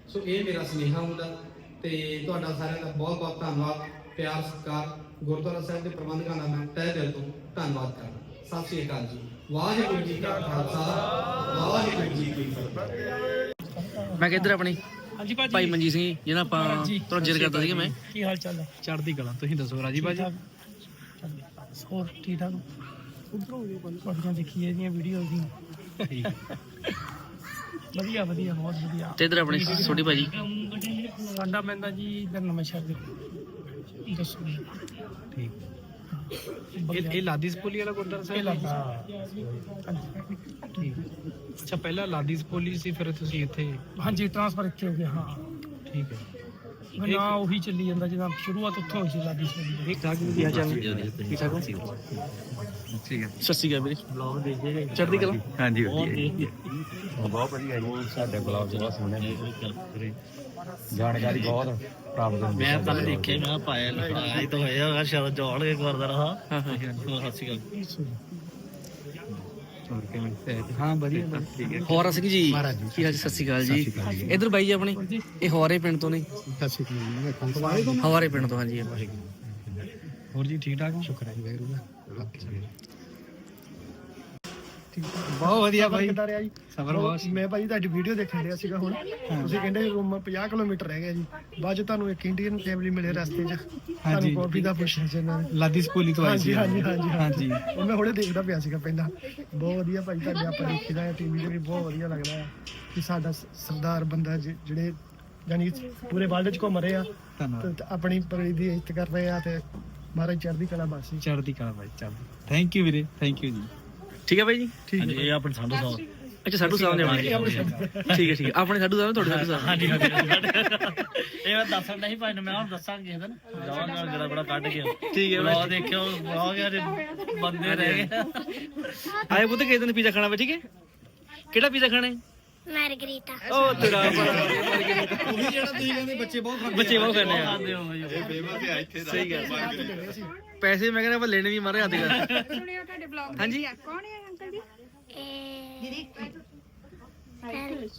ਸੋ ਇਹ ਮੇਰਾ ਸੁਨੇਹਾ ਹੁੰਦਾ ਤੇ ਤੁਹਾਡਾ ਸਾਰਿਆਂ ਦਾ ਬਹੁਤ ਬਹੁਤ ਧੰਨਵਾਦ, ਪਿਆਰ, ਸਤਿਕਾਰ, ਗੁਰਦੁਆਰਾ ਸਾਹਿਬ ਦੇ ਪ੍ਰਬੰਧਕਾਂ ਦਾ ਮੈਂ ਤਹਿ ਦਿਲ ਤੋਂ ਧੰਨਵਾਦ ਕਰਦਾ। ਸਤਿ ਸ੍ਰੀ ਅਕਾਲ ਜੀ। ਵਾਹਿਗੁਰੂ ਜੀ ਕਾ ਖਾਲਸਾ, ਵਾਹਿਗੁਰੂ ਜੀ ਕੀ ਫਤਿਹ। ਮੈਂ ਕਿੱਧਰ ਆਪਣੀ? ਹਾਂਜੀ ਭਾਜੀ। ਭਾਈ ਮਨਜੀਤ ਸਿੰਘ ਜਿਹਨਾਂ ਆਪਾਂ ਤੁਹਾਨੂੰ ਜਿਰ ਕਰਦਾ ਸੀਗਾ ਮੈਂ। ਕੀ ਹਾਲ ਚਾਲ ਹੈ? ਚੜ੍ਹਦੀ ਕਲਾ ਤੁਸੀਂ ਦੱਸੋ ਰਾਜੀ ਬਾਜੀ ਹੋਰ ਠੀਕ ਠਾਕ? ਉਧਰੋਂ ਵੀ ਬੜੀਆਂ ਦੇਖੀਏ ਇਹਦੀਆਂ ਵੀਡੀਓਜ਼ ਦੀ ਠੀਕ। ਵਧੀਆ ਵਧੀਆ ਬਹੁਤ ਵਧੀਆ। ਤੇ ਇੱਧਰ ਆਪਣੇ ਛੋਟੀ ਭਾਜੀ। ਸਾਡਾ ਪੈਂਦਾ ਜੀ ਇਧਰ ਨਵਾਂ ਸ਼ਹਿਰ ਦੇ ਦੱਸੋ। ਜੀ। ਠੀਕ। ਇਹ ਇਹ ਲਾਦੀਸ ਪੁਲੀ ਵਾਲਾ ਗੁਰਦੁਆਰਾ ਇਹ ਸਾਹਿਬ ਲੱਗਦਾ ਠੀਕ ਅੱਛਾ ਪਹਿਲਾਂ ਲਾਦੀਸ ਪੁਲੀ ਸੀ ਫਿਰ ਤੁਸੀਂ ਇੱਥੇ ਹਾਂਜੀ ਟ੍ਰਾਂਸਫਰ ਇੱਥੇ ਹੋ ਗਿਆ ਹਾਂ ਠੀਕ ਹੈ ਹੁਣ ਨਾ ਉਹੀ ਚੱਲੀ ਜਾਂਦਾ ਜਿਹਦਾ ਸ਼ੁਰੂਆਤ ਉੱਥੋਂ ਹੋਈ ਸੀ ਲਾਡੀ ਸਿੰਘ ਦੀ ਠੀਕ ਠਾਕ ਕੀ ਹਾਲ ਚਾਲ ਨੇ? ਠੀਕ ਠਾਕ ਹੋ ਠੀਕ ਹੈ ਸਤਿ ਸ਼੍ਰੀ ਅਕਾਲ ਵੀਰੇ ਬਲੌਗ ਦੇਖਦੇ ਚੜ੍ਹਦੀ ਕਲਾ ਹਾਂਜੀ ਵਧੀਆ ਬਹੁਤ ਵਧੀਆ ਜੀ ਸਾਡੇ ਬਲੌਗ ਬਹੁਤ ਸੋਹਣੇ ਨੇ ਜਾਣਕਾਰੀ ਬਹੁਤ ਪ੍ਰਾਪਤ ਹੁੰਦੀ ਮੈਂ ਤਾਂ ਦੇਖਿਆ ਮੈਂ ਪਾਇਆ ਲਿਖਾਇਆ ਤਾਂ ਹੋਇਆ ਸ਼ਾਇਦ ਜੋੜ ਕੇ ਗੁਰਦਾਰਾ ਹਾਂ। ਹਾਂ ਹਾਂ ਹੋਰ ਸਤਿ ਸ਼੍ਰੀ ਅਕਾਲ। ਹੋਰ ਹਾਂ ਵਧੀਆ ਸਿੰਘ ਜੀ। ਕੀ ਹਾਲ ਜੀ? ਸਤਿ ਸ਼੍ਰੀ ਅਕਾਲ ਜੀ। ਇੱਧਰ ਬਾਈ ਜੀ ਆਪਣੇ? ਇਹ ਹੌਰੇ ਪਿੰਡ ਤੋਂ ਨੇ। ਸਤਿ ਸ਼੍ਰੀ ਅਕਾਲ ਮੈਂ ਕੰਪਵਾਲੇ ਤੋਂ ਹੌਰੇ ਪਿੰਡ ਤੋਂ ਹਾਂਜੀ। ਹੋਰ ਜੀ ਠੀਕ ਠਾਕ ਸ਼ੁਕਰ ਹੈ ਜੀ ਵਾਹਿਗੁਰੂ ਦਾ। ਬਹੁਤ ਵਧੀਆ ਭਾਈ ਕਿੱਦਾਂ ਰਿਹਾ ਜੀ? ਸਬਰ ਬਹੁਤ ਮੈਂ ਭਾਜੀ ਤੁਹਾਡੀ ਵੀਡੀਓ ਦੇਖਣ ਰਿਹਾ ਸੀਗਾ ਹੁਣ। ਤੁਸੀਂ ਕਹਿੰਦੇ ਰੂਮ 50 ਕਿਲੋਮੀਟਰ ਰਹਿ ਗਿਆ ਜੀ। ਬਾਅਦ ਚ ਤੁਹਾਨੂੰ ਇੱਕ ਇੰਡੀਅਨ ਫੈਮਿਲੀ ਮਿਲੇ ਰਸਤੇ 'ਚ। ਤੁਹਾਨੂੰ ਕਾਫੀ ਦਾ ਪੁੱਛਿਆ ਸੀ ਇਹਨਾਂ ਨੇ। ਲਾਦੀਸ ਪੁਲੀ ਤੋਂ ਆਈ ਸੀ। ਹਾਂਜੀ ਹਾਂਜੀ ਹਾਂਜੀ ਹਾਂਜੀ। ਉਹ ਮੈਂ ਹੁਣੇ ਦੇਖਦਾ ਪਿਆ ਸੀਗਾ ਪਹਿਲਾਂ। ਬਹੁਤ ਵਧੀਆ ਭਾਈ ਤੁਹਾਡੇ ਆਪਾਂ ਦੇਖੀਦਾ ਹੈ ਟੀਵੀ ਤੇ ਵੀ ਬਹੁਤ ਵਧੀਆ ਲੱਗਦਾ ਹੈ ਕਿ ਸਾਡਾ ਸ- ਸਰਦਾਰ ਬੰਦਾ ਜਿ- ਜਿਹੜੇ ਯਾਨੀ ਕਿ ਪੂਰੇ ਵਰਲਡ 'ਚ ਘੁੰਮ ਰਹੇ ਆ। ਧੰਨਵਾਦ। ਤੇ ਆਪਣੀ ਪਰੀ ਦੀ ਇੱਜ਼ਤ ਕਰ ਰਹੇ ਆ ਤੇ ਮਹਾਰਾਜ ਚੜ੍ਹਦੀ ਕਲਾ ਬਾਸੀ ਚੜ੍ਹਦੀ ਕਲਾ ਭਾਈ ਚੜ੍ਹਦੀ। ਥੈਂਕ ਯੂ ਵੀਰੇ ਥੈਂਕ ਯੂ ਜੀ। ਠੀਕ ਹੈ ਬਾਈ ਜੀ? ਹਾਂਜੀ ਇਹ ਆਪਣੇ ਸੰਧੂ ਸਾਹਿਬ। ਅੱਛਾ ਸਾਡੂ ਸਾਹਿਬ ਨੇ ਆਉਣਾ ਠੀਕ ਹੈ ਠੀਕ ਹੈ। ਆਪਣੇ ਸਾਡੂ ਸਾਹਿਬ ਨੇ ਤੁਹਾਡੇ ਸਾਡੂ ਸਾਹਿਬ ਹਾਂਜੀ ਹਾਂਜੀ ਇਹ ਮੈਂ ਦੱਸਣ ਨਹੀਂ ਭਾਈ ਨੂੰ ਮੈਂ ਹੁਣ ਦੱਸਾਂਗੇ ਕਿਸੇ ਦਿਨ ਜਾਵਾਂਗਾ ਜਿਹੜਾ ਬੜਾ ਕੱਢ ਕੇ। ਠੀਕ ਹੈ ਬਲੌਗ ਦੇਖਿਓ ਬਲੌਗ ਯਾਰ ਬੰਦੇ ਰਹਿ ਗਏ ਆਏ ਪੁੱਤ ਕਿਸ ਦਿਨ ਪੀਜ਼ਾ ਖਾਣਾ ਵਾ ਠੀਕ ਹੈ? ਕਿਹੜਾ ਪੀਜ਼ਾ ਖਾਣਾ ਹੈ? ਮਾਰਗਰੀਟਾ। ਉਹ ਤੇਰਾ ਭਲਾ ਉਹੀ ਜਿਹੜਾ ਤੁਸੀਂ ਕਹਿੰਦੇ ਬੱਚੇ ਬਹੁਤ ਖਾਂਦੇ ਬੱਚੇ ਬਹੁਤ ਖਾਣੇ ਆ। ਖਾਂਦੇ ਹੋ ਸਹੀ ਗੱਲ। ਪੈਸੇ ਮੈਂ ਕਹਿੰਦਾ ਆਪਾਂ ਲੈਣੇ ਵੀ ਮਾਰੇ ਹੱਥ ਕਰ। ਸੁਣਿਓ ਤੁਹਾਡੇ ਬਲੌਗ ਹਾਂਜੀ। ਕੌਣ ਹੈ ਅੰਕਲ ਜੀ? ਇਹ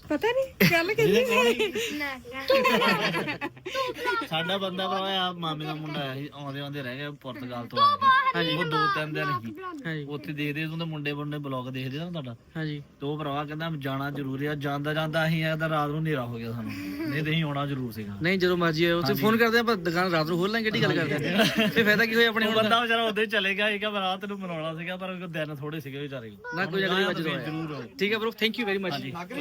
ਪਤਾ ਨਹੀਂ ਗੱਲ ਕਿਹਦੀ ਨਾ ਸਾਡਾ ਬੰਦਾ ਭਰਾ ਆ ਮਾਮੇ ਦਾ ਮੁੰਡਾ ਆਇਆ ਸੀ ਆਉਂਦੇ ਆਉਂਦੇ ਰਹਿ ਗਿਆ ਪੁਰਤਗਾਲ ਤੋਂ ਆਇਆ ਸੀ। ਹਾਂਜੀ ਉਹ ਦੋ ਤਿੰਨ ਦਿਨ ਸੀ ਹਾਂਜੀ। ਉੱਥੇ ਦੇਖਦੇ ਉਹਦੇ ਮੁੰਡੇ ਮੁੰਡੇ ਬਲੌਗ ਦੇਖਦੇ ਨਾ ਤੁਹਾਡਾ? ਹਾਂਜੀ। ਤੇ ਉਹ ਭਰਾ ਕਹਿੰਦਾ ਜਾਣਾ ਜ਼ਰੂਰੀ ਆ ਜਾਂਦਾ ਜਾਂਦਾ ਅਸੀਂ ਆ ਤਾਂ ਰਾਤ ਨੂੰ ਹਨੇਰਾ ਹੋ ਗਿਆ ਸਾਨੂੰ। ਨਹੀਂ ਤੇ ਅਸੀਂ ਆਉਣਾ ਜ਼ਰੂਰ ਸੀਗਾ। ਨਹੀਂ ਜਦੋਂ ਮਰਜ਼ੀ ਆਇਓ ਤੁਸੀਂ ਫੋਨ ਕਰਦੇ ਆਪਾਂ ਦੁਕਾਨ ਰਾਤ ਨੂੰ ਖੋਲ ਲਾਂਗੇ ਕਿਹੜੀ ਗੱਲ ਕਰਦੇ ਆ? ਫੇ ਫਾਇਦਾ ਕੀ ਹੋਇਆ ਆਪਣੇ ਉਹ ਹੁਣ ਬੰਦਾ ਵਿਚਾਰਾ ਉਦੋਂ ਹੀ ਚਲੇ ਗਿਆ ਸੀਗਾ ਮੈਂ ਰਾਤ ਨੂੰ ਮਨਾਉਣਾ ਸੀਗਾ ਪਰ ਉਹ ਦਿਨ ਥੋੜੇ ਸੀਗੇ ਵਿਚਾਰੇ ਕੋਲ ਨਾ ਕੋਈ ਆਇਆ ਰਿਹਾ ਫਿਰ ਜ਼ਰੂਰ ਆਓ। ਠੀਕ ਹੈ bro thank you very much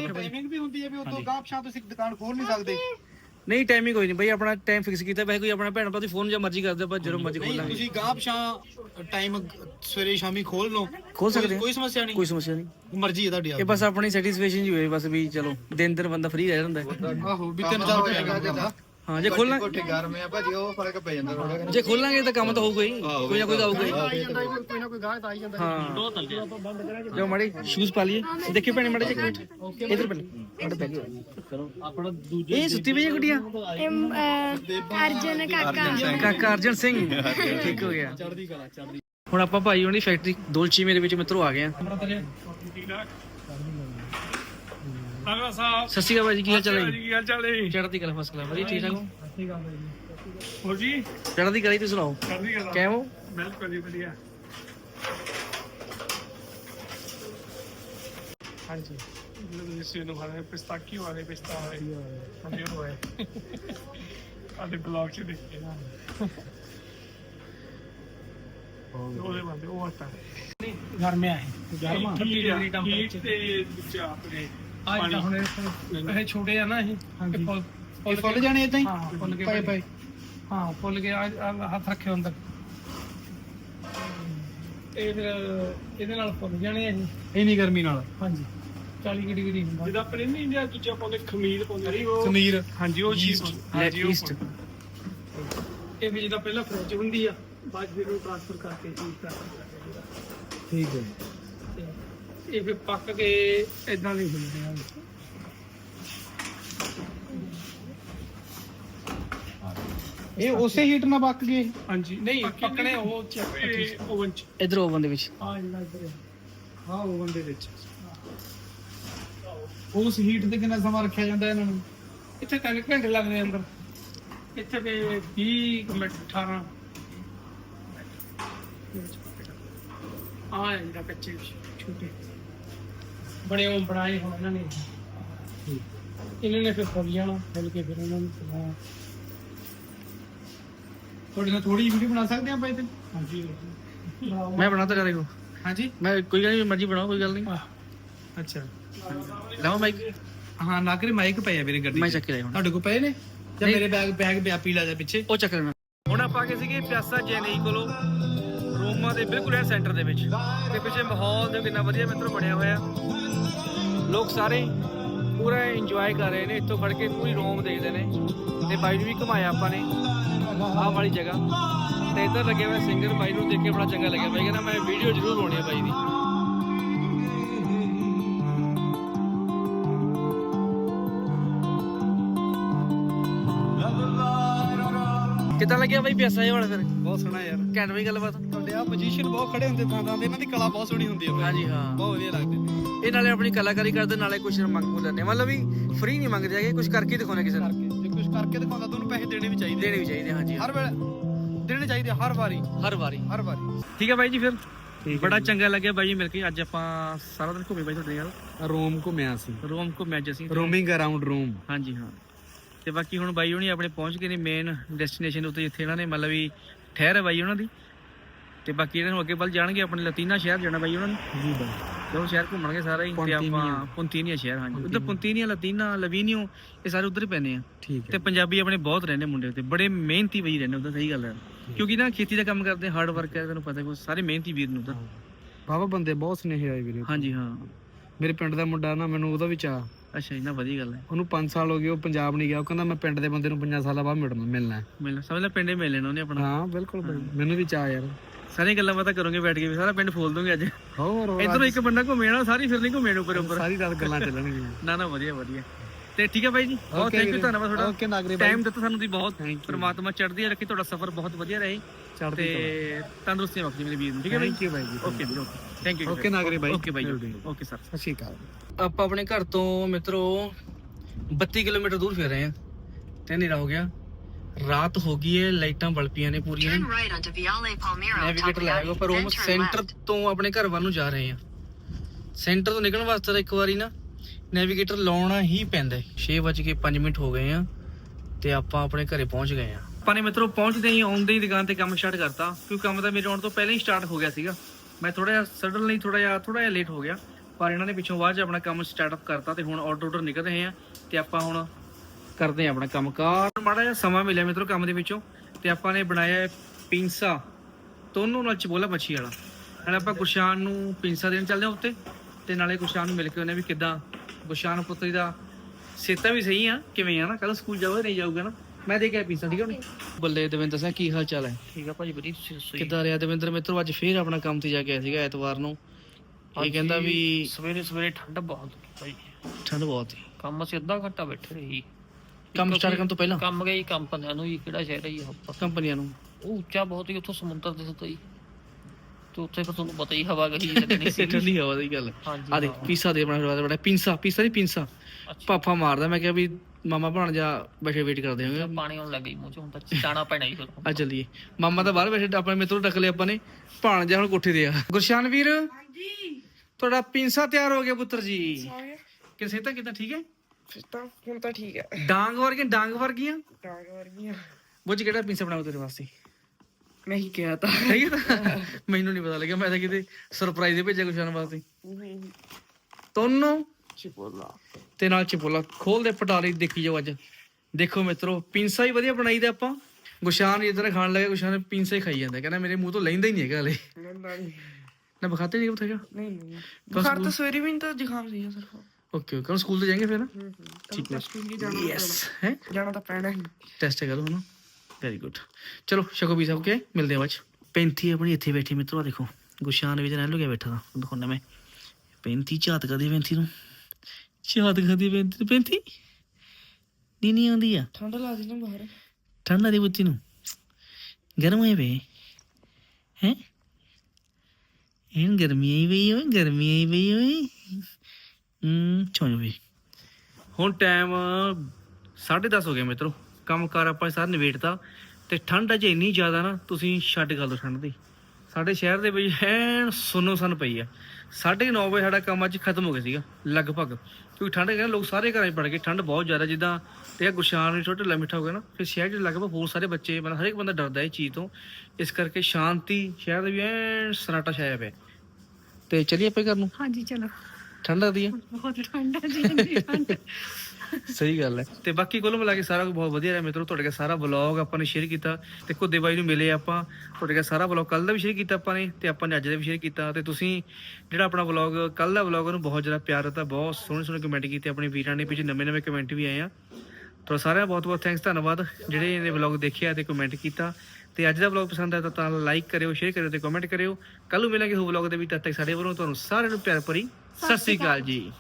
timing ਵੀ ਹੁੰਦੀ ਹੈ ਵੀ ਉਦੋਂ ਗਾਂਪ ਸ਼ਾਂ ਤੁਸੀਂ ਦੁਕਾਨ ਖੋਲ ਨਹੀਂ ਸਕਦੇ। ਨਹੀਂ ਟਾਈਮਿੰਗ ਕੋਈ ਨਹੀਂ ਬਈ ਆਪਣਾ ਟਾਈਮ ਫਿਕਸ ਕੀਤਾ ਵੈਸੇ ਕੋਈ ਆਪਣਾ ਭੈਣ ਭਰਾ ਤੁਸੀਂ ਫੋਨ ਜਾਂ ਮਰਜ਼ੀ ਕਰਦੇ ਆਪਾਂ ਜਦੋਂ ਮਰਜ਼ੀ ਨਹੀਂ ਲਾਂਗੇ ਤੁਸੀਂ ਗਾਂਪ ਸ਼ਾਂ ਟਾਈਮ ਸਵੇਰੇ ਸ਼ਾਮੀ ਖੋਲ ਲਓ। ਖੋਲ ਸਕਦੇ ਕੋਈ ਹਾਂ। ਸਮੱਸਿਆ ਨਹੀਂ। ਕੋਈ ਸਮੱਸਿਆ ਨਹੀਂ। ਮਰਜ਼ੀ ਹੈ ਤੁਹਾਡੀ ਇਹ ਬਸ ਆਪਣੀ ਸੈਟੀਸਫੈਕਸ਼ਨ ਜੀ ਹੋਏ ਬਸ ਵੀ ਚਲੋ ਦਿਨ ਦਿਨ ਬੰਦਾ ਫ੍ਰੀ ਰਹਿ ਜਾਂਦਾ। ਹੈ। ਆਹੋ ਵੀ 3000 ਰੁਪਏ ਦਾ ਹਾਂ ਜੇ ਖੋਲਣਾ ਕੋਠੇ ਗਰਮ ਆ ਭਾਜੀ ਉਹ ਫ਼ਰਕ ਪੈ ਜਾਂਦਾ ਥੋੜਾ ਜੇ ਖੋਲਾਂਗੇ ਤਾਂ ਕੰਮ ਤਾਂ ਹੋਊਗਾ ਹੀ ਕੋਈ ਨਾ ਕੋਈ ਤਾਂ ਹੋਊਗਾ। ਹੀ ਆ ਹੀ। ਜਾਂਦਾ ਜੀ, ਕੋਈ ਨਾ ਕੋਈ ਗਾਹਕ ਤਾਂ ਆ ਹੀ ਜਾਂਦਾ। ਹਾਂ। ਦੋ ਤਲ ਗਿਆ ਜੋ ਮਾੜੀ ਸ਼ੂਜ਼ ਪਾ ਲਈਏ। ਦੇਖਿਓ ਭੈਣੇ ਮਾੜੇ ਇੱਕ ਮਿੰਟ। ਇਧਰ ਪਹਿਲੇ ਮਾੜੇ ਪਹਿਲੇ ਕਰੋ ਆਪਣਾ ਦੂਜੇ ਇਹ ਸੁੱਤੀ ਪਈ ਹੈ ਗੁੱਡੀਆਂ? ਅਰਜਨ ਕਾਕਾ। ਕਾਕਾ ਅਰਜਨ ਸਿੰਘ। ਠੀਕ ਹੋ ਗਿਆ। ਹੁਣ ਆਪਾਂ ਭਾਈ ਹੋਣੀ ਫੈਕਟਰੀ ਦੋਲਚੀ ਮੇਰੇ ਵਿੱਚ ਮਿੱਤਰੋ ਆ ਗਏ ਆ। ਅਗਲਾ ਸਾਹਿਬ ਸਤਿ ਸ਼੍ਰੀ ਅਕਾਲ ਭਾਈ ਜੀ ਕੀ ਹਾਲ ਚਾਲ ਹੈ ਜੀ? ਕੀ ਹਾਲ ਚਾਲ ਹੈ ਚੜ੍ਹਦੀ ਕਲਾ ਫਸਲ ਹੈ ਵਧੀਆ ਠੀਕ ਠਾਕ ਹੋ? ਹੋ ਜੀ? ਚੜ੍ਹਦੀ ਕਲਾ ਹੀ ਤੁਸੀਂ ਸੁਣਾਓ? ਕਰਦੀ ਗੱਲ ਕਿਵੇਂ ਹੋ? ਬਿਲਕੁਲ ਜੀ ਵਧੀਆ। ਹਾਂਜੀ। ਜਦੋਂ ਇਸੇ ਨੂੰ ਹਾਲੇ ਪਿਸਤਾਕੀ ਵਾਲੇ ਪਿਸਤਾ ਹੋਏ ਹਾਂਜੀ ਹੋਏ ਆਦੇ ਬਲੌਗ ਚ ਦੇਖੇ ਨਾ ਉਹਦੇ ਬੰਦੇ ਉਹ ਹਟਾ ਗਰਮਿਆ ਹੈ। ਗਰਮਾ। ਠੰਡੀ ਡਿਗਰੀ ਟੈਂਪਰੇਚਰ ਤੇ ਦੂਜਾ ਆਪਣੇ ਅੱਜ ਤਾਂ ਹੁਣ ਇਹ ਇਹ ਛੋਟੇ ਆ ਨਾ ਇਹ। ਫੁੱਲ ਇਹ ਫੁੱਲ ਜਾਣੇ ਇਦਾਂ ਹੀ? ਹਾਂ ਫੁੱਲ ਕੇ ਪਏ ਪਏ। ਹਾਂ ਫੁੱਲ ਕੇ ਆ ਆ ਹੱਥ ਰੱਖਿਓ ਅੰਦਰ। ਇਹ ਫਿਰ ਇਹਦੇ ਨਾਲ ਫੁੱਲ ਜਾਣੇ ਆ ਜੀ ਇੰਨੀ ਗਰਮੀ ਨਾਲ? ਹਾਂਜੀ। 40 ਡਿਗਰੀ ਹੁੰਦਾ। ਜਿਹਦਾ ਆਪਣੇ ਨਹੀਂ ਇੰਡੀਆ ਦੂਜਾ ਪਾਉਂਦੇ ਖਮੀਰ ਪਾਉਂਦੇ। ਉਹ ਖਮੀਰ। ਹਾਂਜੀ ਉਹ ਚੀਜ਼ ਹਾਂਜੀ ਉਹ ਈਸਟ। ਇਹ ਵੀ ਜਿਹਦਾ ਪਹਿਲਾਂ ਫ੍ਰਿਜ ਹੁੰਦੀ ਆ ਬਾਅਦ ਫਿਰ ਉਹ ਟ੍ਰਾਂਸਫਰ ਕਰਕੇ ਚੀਜ਼ ਕਰ ਠੀਕ ਹੈ। ਇਹ ਫਿਰ ਪੱਕ ਕੇ ਇਦਾਂ ਦੇ ਹੁੰਦੇ ਆ। ਇਹ ਉਸੇ ਹੀਟ ਨਾਲ ਪੱਕ ਗਏ ਹਾਂਜੀ। ਨਹੀਂ ਪੱਕਣੇ ਉਹ ਓਵਨ ਚ। ਇਧਰ ਓਵਨ ਦੇ ਵਿੱਚ। ਆ ਇੰਨਾ ਇੱਧਰ ਹਾਂ। ਓਵਨ ਦੇ ਵਿੱਚ। ਉਸ ਹੀਟ ਤੇ ਕਿੰਨਾ ਸਮਾਂ ਰੱਖਿਆ ਜਾਂਦਾ ਇਹਨਾਂ ਨੂੰ? ਇੱਥੇ ਤਿੰਨ ਘੰਟੇ ਲੱਗਦੇ ਅੰਦਰ? ਇੱਥੇ ਤੇ 20 ਕੁ ਮਿੰਟ 18 ਆ ਜਿਹੜਾ ਕੱਚੇ ਛੋਟੇ। ਬੜੇ ਉਹ ਬਣਾਏ ਹੋਣ ਇਹਨਾਂ ਨੇ। ਇਹਨਾਂ ਨੇ ਫਿਰ ਫੁੱਲ ਜਾਣਾ ਫੁੱਲ ਕੇ ਫਿਰ ਉਹਨਾਂ ਨੂੰ ਪਕਾਉਣਾ। ਤੁਹਾਡੇ ਨਾਲ ਥੋੜੀ ਵੀਡੀਓ ਬਣਾ ਸਕਦੇ ਆਪਾਂ ਇੱਥੇ ਹਾਂਜੀ। ਮੈਂ ਬਣਾਤਾ ਜਾ ਰਿਹਾ ਹਾਂਜੀ? ਮੈਂ ਕੋਈ ਗੱਲ ਨਹੀਂ ਮਰਜ਼ੀ ਬਣਾਓ ਕੋਈ ਗੱਲ ਨਹੀਂ। ਅੱਛਾ। ਲਾਓ ਮਾਈਕ ਹਾਂ ਨਾਗਰੇ ਮਾਈਕ ਪਏ ਆ ਮੇਰੇ ਗੱਡੀ ਮੈਂ। ਚੱਕ ਲਿਆ ਹੁਣ। ਤੁਹਾਡੇ ਕੋਲ ਪਏ ਨੇ? ਜਾਂ। ਮੇਰੇ ਬੈਗ ਬੈਗ ਵਿਆਪੀ ਲਾ ਜਾ ਪਿੱਛੇ? ਉਹ ਚੱਕ ਲੈਣਾ। ਹੁਣ ਆਪਾਂ ਗਏ ਸੀਗੇ ਪਿਆਸਾ ਜੈਨਈ ਕੋਲੋਂ। ਰੋਮਾ ਦੇ ਬਿਲਕੁਲ ਐ ਸੈਂਟਰ ਦੇ ਵਿੱਚ। ਤੇ ਪਿੱਛੇ ਮਾਹੌਲ ਦੇ ਕਿੰਨਾ ਵਧੀਆ ਮਿੱਤਰ ਬਣਿਆ ਹੋਇਆ। ਲੋਕ ਸਾਰੇ ਪੂਰਾ ਇੰਜੋਏ ਕਰ ਰਹੇ ਨੇ ਇੱਥੋਂ ਫੜ ਕੇ ਪੂਰੀ ਰੋਮ ਦੇਖਦੇ ਨੇ। ਤੇ ਬਾਈ ਨੂੰ ਵੀ ਘੁਮਾਇਆ ਆਪਾਂ ਨੇ ਆਹ ਵਾਲੀ ਜਗ੍ਹਾ। ਤੇ ਇੱਧਰ ਲੱਗੇ ਹੋਏ ਸਿੰਗਰ ਬਾਈ ਨੂੰ ਦੇਖ ਕੇ ਬੜਾ ਚੰਗਾ ਲੱਗਿਆ। ਬਾਈ ਕਹਿੰਦਾ ਮੈਂ ਵੀਡੀਓ ਜ਼ਰੂਰ ਬਣਾਉਣੀ ਹੈ ਬਾਈ ਦੀ। ਕਿੱਦਾਂ ਲੱਗਿਆ ਬਾਈ ਪਿਆਸਾ ਇਹ ਵਾਲਾ ਫਿਰ? ਬਹੁਤ ਸੋਹਣਾ ਯਾਰ। ਘੈਂਟ ਵੀ ਗੱਲਬਾਤ? ਪੋਜੀਸ਼ਨ ਬਹੁਤ ਖੜੇ ਹੁੰਦੇ ਥਾਂ ਥਾਂ ਤੇ ਇਹਨਾਂ ਦੀ ਕਲਾ ਬਹੁਤ ਸੋਹਣੀ ਹੁੰਦੀ ਹੈ ਹਾਂਜੀ ਹਾਂ। ਬਹੁਤ ਵਧੀਆ ਲੱਗਦੇ ਨੇ ਇਹ ਨਾਲੇ ਆਪਣੀ ਕਲਾਕਾਰੀ ਕਰਦੇ ਨਾਲੇ ਕੁਝ ਮੰਗ ਲੈਂਦੇ ਮਤਲਬ ਵੀ ਫ੍ਰੀ ਨਹੀਂ ਮੰਗਦੇ ਹੈਗੇ ਕੁਝ ਕਰਕੇ ਦਿਖਾਉਣੇ ਕਿਸੇ ਨੂੰ। ਕਰਕੇ ਜੇ ਕੁਝ ਕਰਕੇ ਦਿਖਾਉਂਦਾ ਤੁਹਾਨੂੰ ਪੈਸੇ ਦੇਣੇ ਵੀ ਚਾਹੀਦੇ ਦੇਣੇ ਵੀ ਚਾਹੀਦੇ ਹਾਂਜੀ। ਹਰ ਵੇਲੇ ਦੇਣੇ ਚਾਹੀਦੇ ਹਰ ਵਾਰੀ। ਹਰ ਵਾਰੀ। ਹਰ ਵਾਰੀ। ਠੀਕ ਹੈ ਬਾਈ ਜੀ ਫਿਰ। ਬੜਾ ਚੰਗਾ ਲੱਗਿਆ ਬਾਈ ਜੀ ਮਿਲ ਕੇ। ਅੱਜ ਆਪਾਂ ਸਾਰਾ ਦਿਨ ਘੁੰਮੇ ਬਾਈ ਤੁਹਾਡੇ ਨਾਲ। ਰੋਮ ਘੁੰਮਿਆ ਸੀ। ਰੋਮ ਘੁੰਮਿਆ ਅੱਜ ਅਸੀਂ। Roaming around Rome. ਹਾਂਜੀ ਹਾਂ। ਤੇ ਬਾਕੀ ਹੁਣ ਬਾਈ ਹੋਣੀ ਆਪਣੇ ਪਹੁੰਚ ਗਏ ਨੇ ਮੇਨ ਡੈਸਟੀਨੇਸ਼ਨ ਉੱਤੇ ਜਿੱਥੇ ਇਹਨਾਂ ਨੇ ਮਤਲਬ ਵੀ ਠਹਿਰ ਹੈ ਬਾਈ ਉਹਨਾਂ ਦੀ। ਤੇ ਬਾਕੀ ਇਹਨਾਂ ਨੂੰ ਅੱਗੇ ਵੱਲ ਜਾਣਗੇ ਆਪਣੇ ਲਤੀਨਾ ਸ਼ਹਿਰ ਜਾਣਾ ਬਾਈ ਉਹਨਾਂ ਨੇ? ਜੀ ਬਾਈ। ਦੋ ਸ਼ਹਿਰ ਘੁੰਮਣਗੇ ਸਾਰੇ ਹੀ ਤੇ ਆਪਾਂ ਪੁੰਤੀਨੀਆ। ਸ਼ਹਿਰ ਹਾਂਜੀ। ਉਧਰ ਪੁੰਤੀਨੀਆ ਲਤੀਨਾ ਲਵੀਨੀਓ ਇਹ ਸਾਰੇ ਉਧਰ ਹੀ ਪੈਂਦੇ ਆ। ਠੀਕ ਤੇ ਪੰਜਾਬੀ ਆਪਣੇ ਬਹੁਤ ਰਹਿੰਦੇ ਮੁੰਡੇ ਉੱਤੇ ਬੜੇ ਮਿਹਨਤੀ ਬਈ ਰਹਿੰਦੇ ਉਹਦਾ ਸਹੀ ਗੱਲ ਹੈ। ਕਿਉਂਕਿ ਨਾ ਖੇਤੀ ਦਾ ਕੰਮ ਕਰਦੇ ਹਾਰਡ ਵਰਕ ਹੈ ਤੈਨੂੰ ਪਤਾ ਹੈ ਸਾਰੇ ਮਿਹਨਤੀ ਵੀਰ ਨੂੰ ਤਾਂ ਬਾਬਾ ਬੰਦੇ ਬਹੁਤ ਸਨੇਹ ਆਏ ਵੀਰੇ ਹਾਂਜੀ ਹਾਂ। ਮੇਰੇ ਪਿੰਡ ਦਾ ਮੁੰਡਾ ਨਾ ਮੈਨੂੰ ਉਹਦਾ ਵੀ ਚਾਹ ਅੱਛਾ ਇਹਨਾਂ ਵਧੀਆ ਗੱਲ ਹੈ। ਉਹਨੂੰ 5 ਸਾਲ ਹੋ ਗਏ ਉਹ ਪੰਜਾਬ ਨਹੀਂ ਗਿਆ। ਉਹ ਕਹਿੰਦਾ ਮੈਂ ਪਿੰਡ ਦੇ ਬੰਦੇ ਨੂੰ 5 ਸਾਲਾਂ ਬਾਅਦ ਮਿਲਣਾ ਮਿਲਣਾ ਹੈ। ਮਿਲ ਸਮਝ ਲੈ ਪਿੰਡੇ ਮਿਲ ਲੈਣਾ ਉਹਨੇ ਆਪਣਾ। ਹਾਂ ਬਿਲਕੁਲ ਬਾਈ। ਮੈਨੂੰ ਵੀ ਚਾਹ ਯਾਰ। ਸਾਰੀਆਂ ਗੱਲਾਂ ਬਾਤਾਂ ਕਰੋਗੇ ਬੈਠ ਕੇ ਵੀ ਸਾਰਾ ਪਿੰਡ ਫੋਲ ਦੋਗੇ ਅੱਜ। ਹੋਰ ਹੋਰ ਇਧਰੋਂ ਇੱਕ ਬੰਦਾ ਘੁੰਮੇ ਜਾਣਾ ਸਾਰੀ ਫਿਰਨੀ ਘੁੰਮੇ ਨੂੰ ਉੱਪਰ ਉੱਪਰ। ਸਾਰੀ ਰਾਤ ਗੱਲਾਂ ਚੱਲਣਗੀਆਂ। *laughs* ਨਾ ਨਾ ਵਧੀਆ ਵਧੀਆ। ਤੇ ਠੀਕ ਹੈ ਬਾਈ ਜੀ? ਬਹੁਤ ਥੈਂਕ ਯੂ ਵੀਰੇ। ਧੰਨਵਾਦ ਤੁਹਾਡਾ। Okay ਨਾਗਰੇ ਬਾਈ। ਟਾਈਮ ਦਿੱਤਾ ਸਾਨੂੰ ਤੁਸੀਂ ਬਹੁਤ. ਪ੍ਰਮਾਤਮਾ ਚੜ੍ਹਦੀ ਰੱਖੀ ਤੁਹਾਡਾ ਸਫ਼ਰ ਬਹੁਤ ਵਧੀਆ ਰਹੇ। ਚੜ੍ਹਦੀ ਤੇ ਤੰਦਰੁਸਤੀ ਬਖਸ਼ੇ ਮੇਰੇ ਵੀਰ ਨੂੰ ਠੀਕ ਹੈ ਬਾਈ ਥੈਂਕ ਯੂ ਬਾਈ ਜੀ okay Veer okay thank you Okay Nagre by. Okay bye ਹਾਂ। ਓਕੇ ਸਰ ਸਤਿ ਸ਼੍ਰੀ ਅਕਾਲ। ਆਪਾਂ ਆਪਣੇ ਘਰ ਤੋਂ ਮਿੱਤਰੋ 32 ਕਿਲੋਮੀਟਰ ਦੂਰ ਫਿਰ ਰਹੇ ਆ ਤੇ ਹਨੇਰਾ ਹੋ ਗਿਆ। ਰਾਤ ਹੋ ਗਈ ਹੈ ਲਾਈਟਾਂ ਬਲ ਪਈਆਂ ਨੇ ਪੂਰੀਆਂ। ਨੈਵੀਗੇਟਰ ਹੋਇਆ, ਪਰ ਉਹ ਸੈਂਟਰ. ਤੋਂ ਆਪਣੇ ਘਰ ਵੱਲ ਨੂੰ ਜਾ ਰਹੇ ਆ ਸੈਂਟਰ ਤੋਂ ਨਿਕਲਣ ਵਾਸਤੇ ਤਾਂ ਇੱਕ ਵਾਰੀ ਨਾ ਨੈਵੀਗੇਟਰ ਲਾਉਣਾ ਹੀ ਪੈਂਦਾ 6:05 ਮਿੰਟ ਹੋ ਗਏ ਆ ਤੇ ਆਪਾਂ ਆਪਣੇ ਘਰੇ ਪਹੁੰਚ ਗਏ ਆ ਆਪਾਂ ਨੇ ਮਿੱਤਰੋ ਪਹੁੰਚਦੇ ਹੀ ਆਉਂਦੇ ਹੀ ਦੁਕਾਨ ਤੇ ਕੰਮ ਸਟਾਰਟ ਕਰਤਾ ਕਿਉਂਕਿ ਕੰਮ ਤਾਂ ਮੇਰੇ ਆਉਣ ਤੋਂ ਪਹਿਲਾਂ ਹੀ ਸਟਾਰਟ ਹੋ ਗਿਆ ਸੀਗਾ। ਮੈਂ ਥੋੜਾ ਜਿਹਾ ਸਡਨਲੀ ਥੋੜਾ ਜਿਹਾ ਥੋੜਾ ਜਿਹਾ ਲੇਟ ਹੋ ਗਿਆ ਪਰ ਇਹਨਾਂ ਨੇ ਪਿੱਛੋਂ ਬਾਅਦ ਚ ਆਪਣਾ ਕੰਮ ਸਟਾਰਟ ਅਪ ਕਰਤਾ ਤੇ ਹੁਣ ਆਰਡਰ ਆਰਡਰ ਨਿਕਲ ਰਹੇ ਆ ਤੇ ਆਪਾਂ ਹੁਣ ਕਰਦੇ ਆ ਆਪਣਾ ਕੰਮ ਕਾਰ ਮਾੜਾ ਜਿਹਾ ਸਮਾਂ ਮਿਲਿਆ ਮਿੱਤਰੋ ਕੰਮ ਦੇ ਵਿੱਚੋਂ ਤੇ ਆਪਾਂ ਨੇ ਬਣਾਇਆ ਪਿੰਸਾ ਦੋਨੋਂ ਨਾਲ ਚਬੋਲਾ ਮੱਛੀ ਵਾਲਾ। ਨਾਲੇ ਆਪਾਂ ਗੁਰਸ਼ਾਨ ਨੂੰ ਪਿੰਸਾ ਦੇਣ ਚੱਲਦੇ ਹਾਂ ਉੱਤੇ ਤੇ ਨਾਲੇ ਗੁਰਸ਼ਾਨ ਨੂੰ ਮਿਲ ਕੇ ਉਹਨੇ ਵੀ ਕਿਦਾਂ ਗੁਰਸ਼ਾਨ ਪੁੱਤਰੀ ਦਾ ਸੇਤਾ ਵੀ ਸਹੀ ਆ ਕਿਵੇਂ ਆ ਨਾ ਕੱਲ ਸਕੂਲ ਜਾਊਗਾ ਨਹੀਂ ਜਾਊਗਾ ਨਾ ਮੈਂ ਦੇ ਕੇ ਪਿੰਸਾ ਠੀਕ ਹੈ ਉਹਨੇ? ਬੱਲੇ ਦਵਿੰਦਰ ਸਿੰਘ ਕੀ ਹਾਲ ਚਾਲ ਹੈ? ਠੀਕ ਆ ਭਾਜੀ ਵਧੀਆ ਤੁਸੀਂ ਦੱਸੋ? ਕਿੱਦਾਂ ਰਿਹਾ ਦਵਿੰਦਰ ਮਿੱਤਰੋ ਅੱਜ ਫੇਰ ਆਪਣਾ ਕੰਮ ਤੇ ਜਾ ਕੇ ਆਇਆ ਸੀਗਾ ਐਤਵਾਰ ਨੂੰ। ਇਹ ਕਹਿੰਦਾ ਵੀ ਸਵੇਰੇ ਸਵੇਰੇ ਠੰਡ ਬਹੁਤ ਭਾਈ ਠੰਡ ਬਹੁਤ ਹੈ ਕੰਮ ਅਸੀਂ ਅੱਧਾ ਘੰਟਾ ਬੈਠੇ ਰਹੀ ਕੰਮ start ਕਰਨ ਤੋਂ ਪਹਿਲਾਂ? ਕੰਮ ਗਈ ਕੰਪਨੀਆਂ ਨੂੰ ਜੀ ਕਿਹੜਾ ਸ਼ਹਿਰ ਹੈ ਜੀ ਕੰਪਨੀਆਂ ਨੂੰ? ਉਹ ਉੱਚਾ ਬਹੁਤ ਹੀ ਉੱਥੋਂ ਸਮੁੰਦਰ ਦਿਸਦਾ ਜੀ। ਤੇ ਉੱਥੇ ਫਿਰ ਤੁਹਾਨੂੰ ਪਤਾ ਹੀ ਹਵਾ ਗਈ *laughs* ਲੱਗਣੀ ਸੀ ਠੰਡੀ ਹਵਾ ਦੀ ਗੱਲ। ਆ ਦੇ ਹਾਂ। ਪੀਸਾ ਦੇ ਆਪਣਾ ਬੜਾ ਪਿੰਸਾ ਪੀਸਾ ਨਹੀਂ ਪਿੰਸਾ। ਪਾਪਾ ਮਾਰਦਾ ਮੈਂ ਕਿਹਾ ਵੀ ਮਾਮਾ ਬਣ ਜਾ ਬੈਠੇ ਵੇਟ ਕਰਦੇ ਹੋਗੇ। ਪਾਣੀ ਆਉਣ ਲੱਗ ਗਈ ਮੂੰਹ ਚੋਂ ਹੁਣ ਤਾਂ ਚਾਣਾ ਪੈਣਾ ਜੀ ਫਿਰ ਆ ਚੱਲੀਏ। ਮਾਮਾ ਤਾਂ ਬਾਹਰ ਬੈਠੇ ਆਪਣੇ ਮਿੱਤਰ ਨੂੰ ਡੱਕ ਲਿਆ ਆਪਾਂ ਨੇ। ਭਾਣ ਜਾ ਹੁਣ ਕੋਠੇ ਤੇ ਆ। ਗੁਰਸ਼ਾਨ ਵੀਰ ਹਾਂਜੀ। ਤੁਹਾਡਾ ਪਿੰਸਾ ਤਿਆਰ ਹੋ ਗਿਆ ਪੁੱਤਰ ਜੀ। ਕਿਸੇ ਤਾਂ ਕਿਦਾਂ ਠੀਕ ਹੈ? ਤਾਂ ਹੁਣ ਤਾਂ ਠੀਕ ਹੈ ਡਾਂਗ ਵਰਗੀਆਂ ਡਾਂਗ ਵਰਗੀਆਂ? ਡਾਂਗ ਵਰਗੀਆਂ। ਬੁੱਝ ਕਿਹੜਾ ਪਿੰਸਾ ਬਣਾਉ ਤੇਰੇ ਵਾਸਤੇ? ਮੈਂ ਹੀ ਕਿਹਾ ਤਾਂ। ਠੀਕ ਹੈ ਤਾਂ। ਮੈਨੂੰ ਨਹੀਂ ਪਤਾ ਲੱਗਿਆ ਮੈਂ ਤਾਂ ਕਿਤੇ ਸਰਪ੍ਰਾਈਜ਼ ਭੇਜਿਆ ਗੁਰਸ਼ਾਨ ਵਾਸਤੇ। ਦੋਨੋਂ ਚਿਪੋਲਾ। ਤੇ ਨਾਲ ਚਿਪੋਲਾ। ਖੋਲ ਦੇ ਪਟਾਲੇ ਦੇਖੀ ਜਾਓ ਅੱਜ। ਦੇਖੋ ਮਿੱਤਰੋ ਪਿੰਸਾ ਹੀ ਵਧੀਆ ਬਣਾਈਦਾ ਆਪਾਂ। ਗੁਸ਼ਾਨ ਜਿੱਦਾਂ ਖਾਣ ਲੱਗਾ ਗੁਸ਼ਾਨ ਪਿੰਸਾ ਹੀ ਖਾਈ ਜਾਂਦਾ। ਕਹਿੰਦਾ ਮੇਰੇ ਮੂੰਹ ਤੋਂ ਲੈਂਦਾ ਹੀ ਨਹੀਂ ਹੈਗਾ ਹਲੇ। ਨਹੀਂ। ਨਾ ਬਖਾਤੇ ਨਹੀਂ ਕਿੱਥੇ ਗਿਆ ਨਹੀਂ ਨਹੀਂ। ਬੁਖਾਰ ਤਾਂ ਸਵੇਰੇ ਵੀ ਨਹੀਂ ਤਾਂ ਜ਼ੁਕਾਮ ਸੀ ਸਿਰਫ। ਓਕੇ ਕੱਲ ਸਕੂਲ ਤੇ ਜਾਏंगे ਫਿਰ? ਠੀਕ ਹੈ। ਯੈਸ ਹੈ? ਜਾਣਾ ਤਾਂ ਪੈਣਾ ਹੀ। ਟੈਸਟ ਕਰੋ ਹੁਣ। ਵੈਰੀ ਗੁੱਡ ਚਲੋ ਸ਼ਕੋ ਵੀ ਸਭ ਕੇ ਮਿਲਦੇ ਹਾਂ ਬਾਅਦ। ਪੈਂਤੀ ਆਪਣੀ ਇੱਥੇ ਬੈਠੀ ਮਿੱਤਰੋ ਦੇਖੋ। ਗੁਸ਼ਾਨ ਵਿੱਚ ਰਹਿ ਲੁਕਿਆ ਬੈਠਾ ਦਾ ਦਿਖਾਉਣਾ ਮੈਂ। ਪੈਂਤੀ ਝਾਤ ਕਦੀ ਪੈਂਤੀ ਨੂੰ। ਝਾਤ ਕਦੀ ਪੈਂਤੀ ਨੂੰ। ਪੈਂਤੀ? ਨੀ ਨਹੀਂ ਆਉਂਦੀ ਆ। ਠੰਡ ਲੱਗਦੀ ਨਾ ਬਾਹਰ। ਠੰਡਾ ਦੀ ਬੁੱਤੀ ਨੂੰ। ਗਰਮ ਹੋਏ ਵੇ ਹੈ? ਇਹਨ ਗਰਮੀ ਆਈ ਪਈ ਓਏ ਗਰਮੀ ਆਈ ਪਈ ਓਏ। ਹੂੰ ਚੋਂ ਵੀ। ਹੁਣ ਟਾਈਮ 10:30 ਹੋ ਗਿਆ ਮਿੱਤਰੋ। ਕੰਮ ਆਪਾਂ ਸਾਰਾ ਨਿਬੇੜਤਾ ਤੇ ਠੰਡ ਅਜੇ ਇੰਨੀ ਜ਼ਿਆਦਾ ਨਾ, ਤੁਸੀਂ ਛੱਡ ਗੱਲ ਠੰਡ ਦੀ। ਸਾਡੇ ਸ਼ਹਿਰ ਦੇ ਵਿੱਚ ਐਨ ਸੁੰਨੋ ਸਨ ਪਈ ਆ। 9:30 ਵਜੇ ਸਾਡਾ ਕੰਮ ਅੱਜ ਖਤਮ ਹੋ ਗਿਆ ਸੀਗਾ, ਲਗਭਗ। ਕਿਉਂਕਿ ਠੰਡ ਕਹਿੰਦੇ ਲੋਕ ਸਾਰੇ ਘਰਾਂ 'ਚ ਵੜ ਗਏ, ਠੰਡ ਬਹੁਤ ਜ਼ਿਆਦਾ ਜਿੱਦਾਂ ਤੇ ਇਹ ਗੁਸ਼ਾਨ ਵੀ ਛੋਟਾ ਢਿੱਲਾ ਮਿੱਠਾ ਹੋ ਗਿਆ ਨਾ, ਫਿਰ ਸ਼ਹਿਰ 'ਚ ਲਗਭਗ ਬਹੁਤ ਸਾਰੇ ਬੱਚੇ, ਮਤਲਬ ਹਰੇਕ ਬੰਦਾ ਡਰਦਾ ਇਹ ਚੀਜ਼ ਤੋਂ। ਇਸ ਕਰਕੇ ਸ਼ਾਂਤੀ, ਸ਼ਹਿਰ ਦੇ ਵੀ ਐਨ ਸਨਾਟਾ ਛਾਇਆ ਪਿਆ। ਤੇ ਚਲਿਏ ਆਪਾਂ ਘਰ ਨੂੰ? ਹਾਂਜੀ, ਚਲੋ। ਠੰਡ ਲੱਗਦੀ ਆ। ਬਹੁਤ ਠੰਡਾ ਜੀ ਇੰਨੀ ਠੰਡ ਸਹੀ ਗੱਲ ਹੈ। ਤੇ ਬਾਕੀ ਕੁੱਲ ਮਿਲਾ ਕੇ ਸਾਰਾ ਕੁਝ ਬਹੁਤ ਵਧੀਆ ਰਿਹਾ ਮਿੱਤਰੋ। ਤੁਹਾਡੇ ਨਾਲ ਸਾਰਾ ਵਲੌਗ ਆਪਾਂ ਨੇ ਸ਼ੇਅਰ ਕੀਤਾ ਤੇ ਕੁੱਦੇ ਬਾਈ ਨੂੰ ਮਿਲੇ ਆਪਾਂ। ਤੁਹਾਡੇ ਨਾਲ ਸਾਰਾ ਵਲੌਗ ਕੱਲ ਦਾ ਵੀ ਸ਼ੇਅਰ ਕੀਤਾ ਆਪਾਂ ਨੇ ਤੇ ਆਪਾਂ ਨੇ ਅੱਜ ਦਾ ਵੀ ਸ਼ੇਅਰ ਕੀਤਾ। ਤੇ ਤੁਸੀਂ ਜਿਹੜਾ ਆਪਣਾ ਵਲੌਗ ਕੱਲ ਦਾ ਵਲੌਗ ਨੂੰ ਬਹੁਤ ਜ਼ਿਆਦਾ ਪਿਆਰ ਦਿੱਤਾ ਬਹੁਤ ਸੋਹਣੇ ਸੋਹਣੇ ਕਮੈਂਟ ਕੀਤੇ ਆਪਣੇ ਵੀਰਾਂ ਨੇ। ਪਿੱਛੇ ਨਵੇਂ ਨਵੇਂ ਕਮੈਂਟ ਵੀ ਆਏ ਆ। ਤੁਹਾਡਾ ਸਾਰਿਆਂ ਬਹੁਤ ਬਹੁਤ ਥੈਂਕਸ ਧੰਨਵਾਦ। ਜਿਹੜੇ ਇਹਨੇ ਵਲੌਗ ਦੇਖਿਆ ਤੇ ਕਮੈਂਟ ਕੀਤਾ। ਤੇ ਅੱਜ ਦਾ ਵਲੌਗ ਪਸੰਦ ਆਇਆ ਤਾਂ ਲਾਈਕ ਕਰਿਓ ਸ਼ੇਅਰ ਕਰਿਓ ਤੇ ਕਮੈਂਟ ਕਰਿਓ। ਕੱਲ ਨੂੰ ਮਿਲਾਂਗੇ ਹੋ ਵਲੌਗ ਦੇ ਵਿੱਚ। ਤਦ ਤੱਕ ਸਾਡੇ ਵੱਲੋਂ ਤੁਹਾਨੂੰ ਸਾਰਿਆਂ ਨੂੰ ਪਿਆਰ ਭਰੀ ਸਤਿ ਸ੍ਰੀ ਅਕਾਲ। ਜੀ।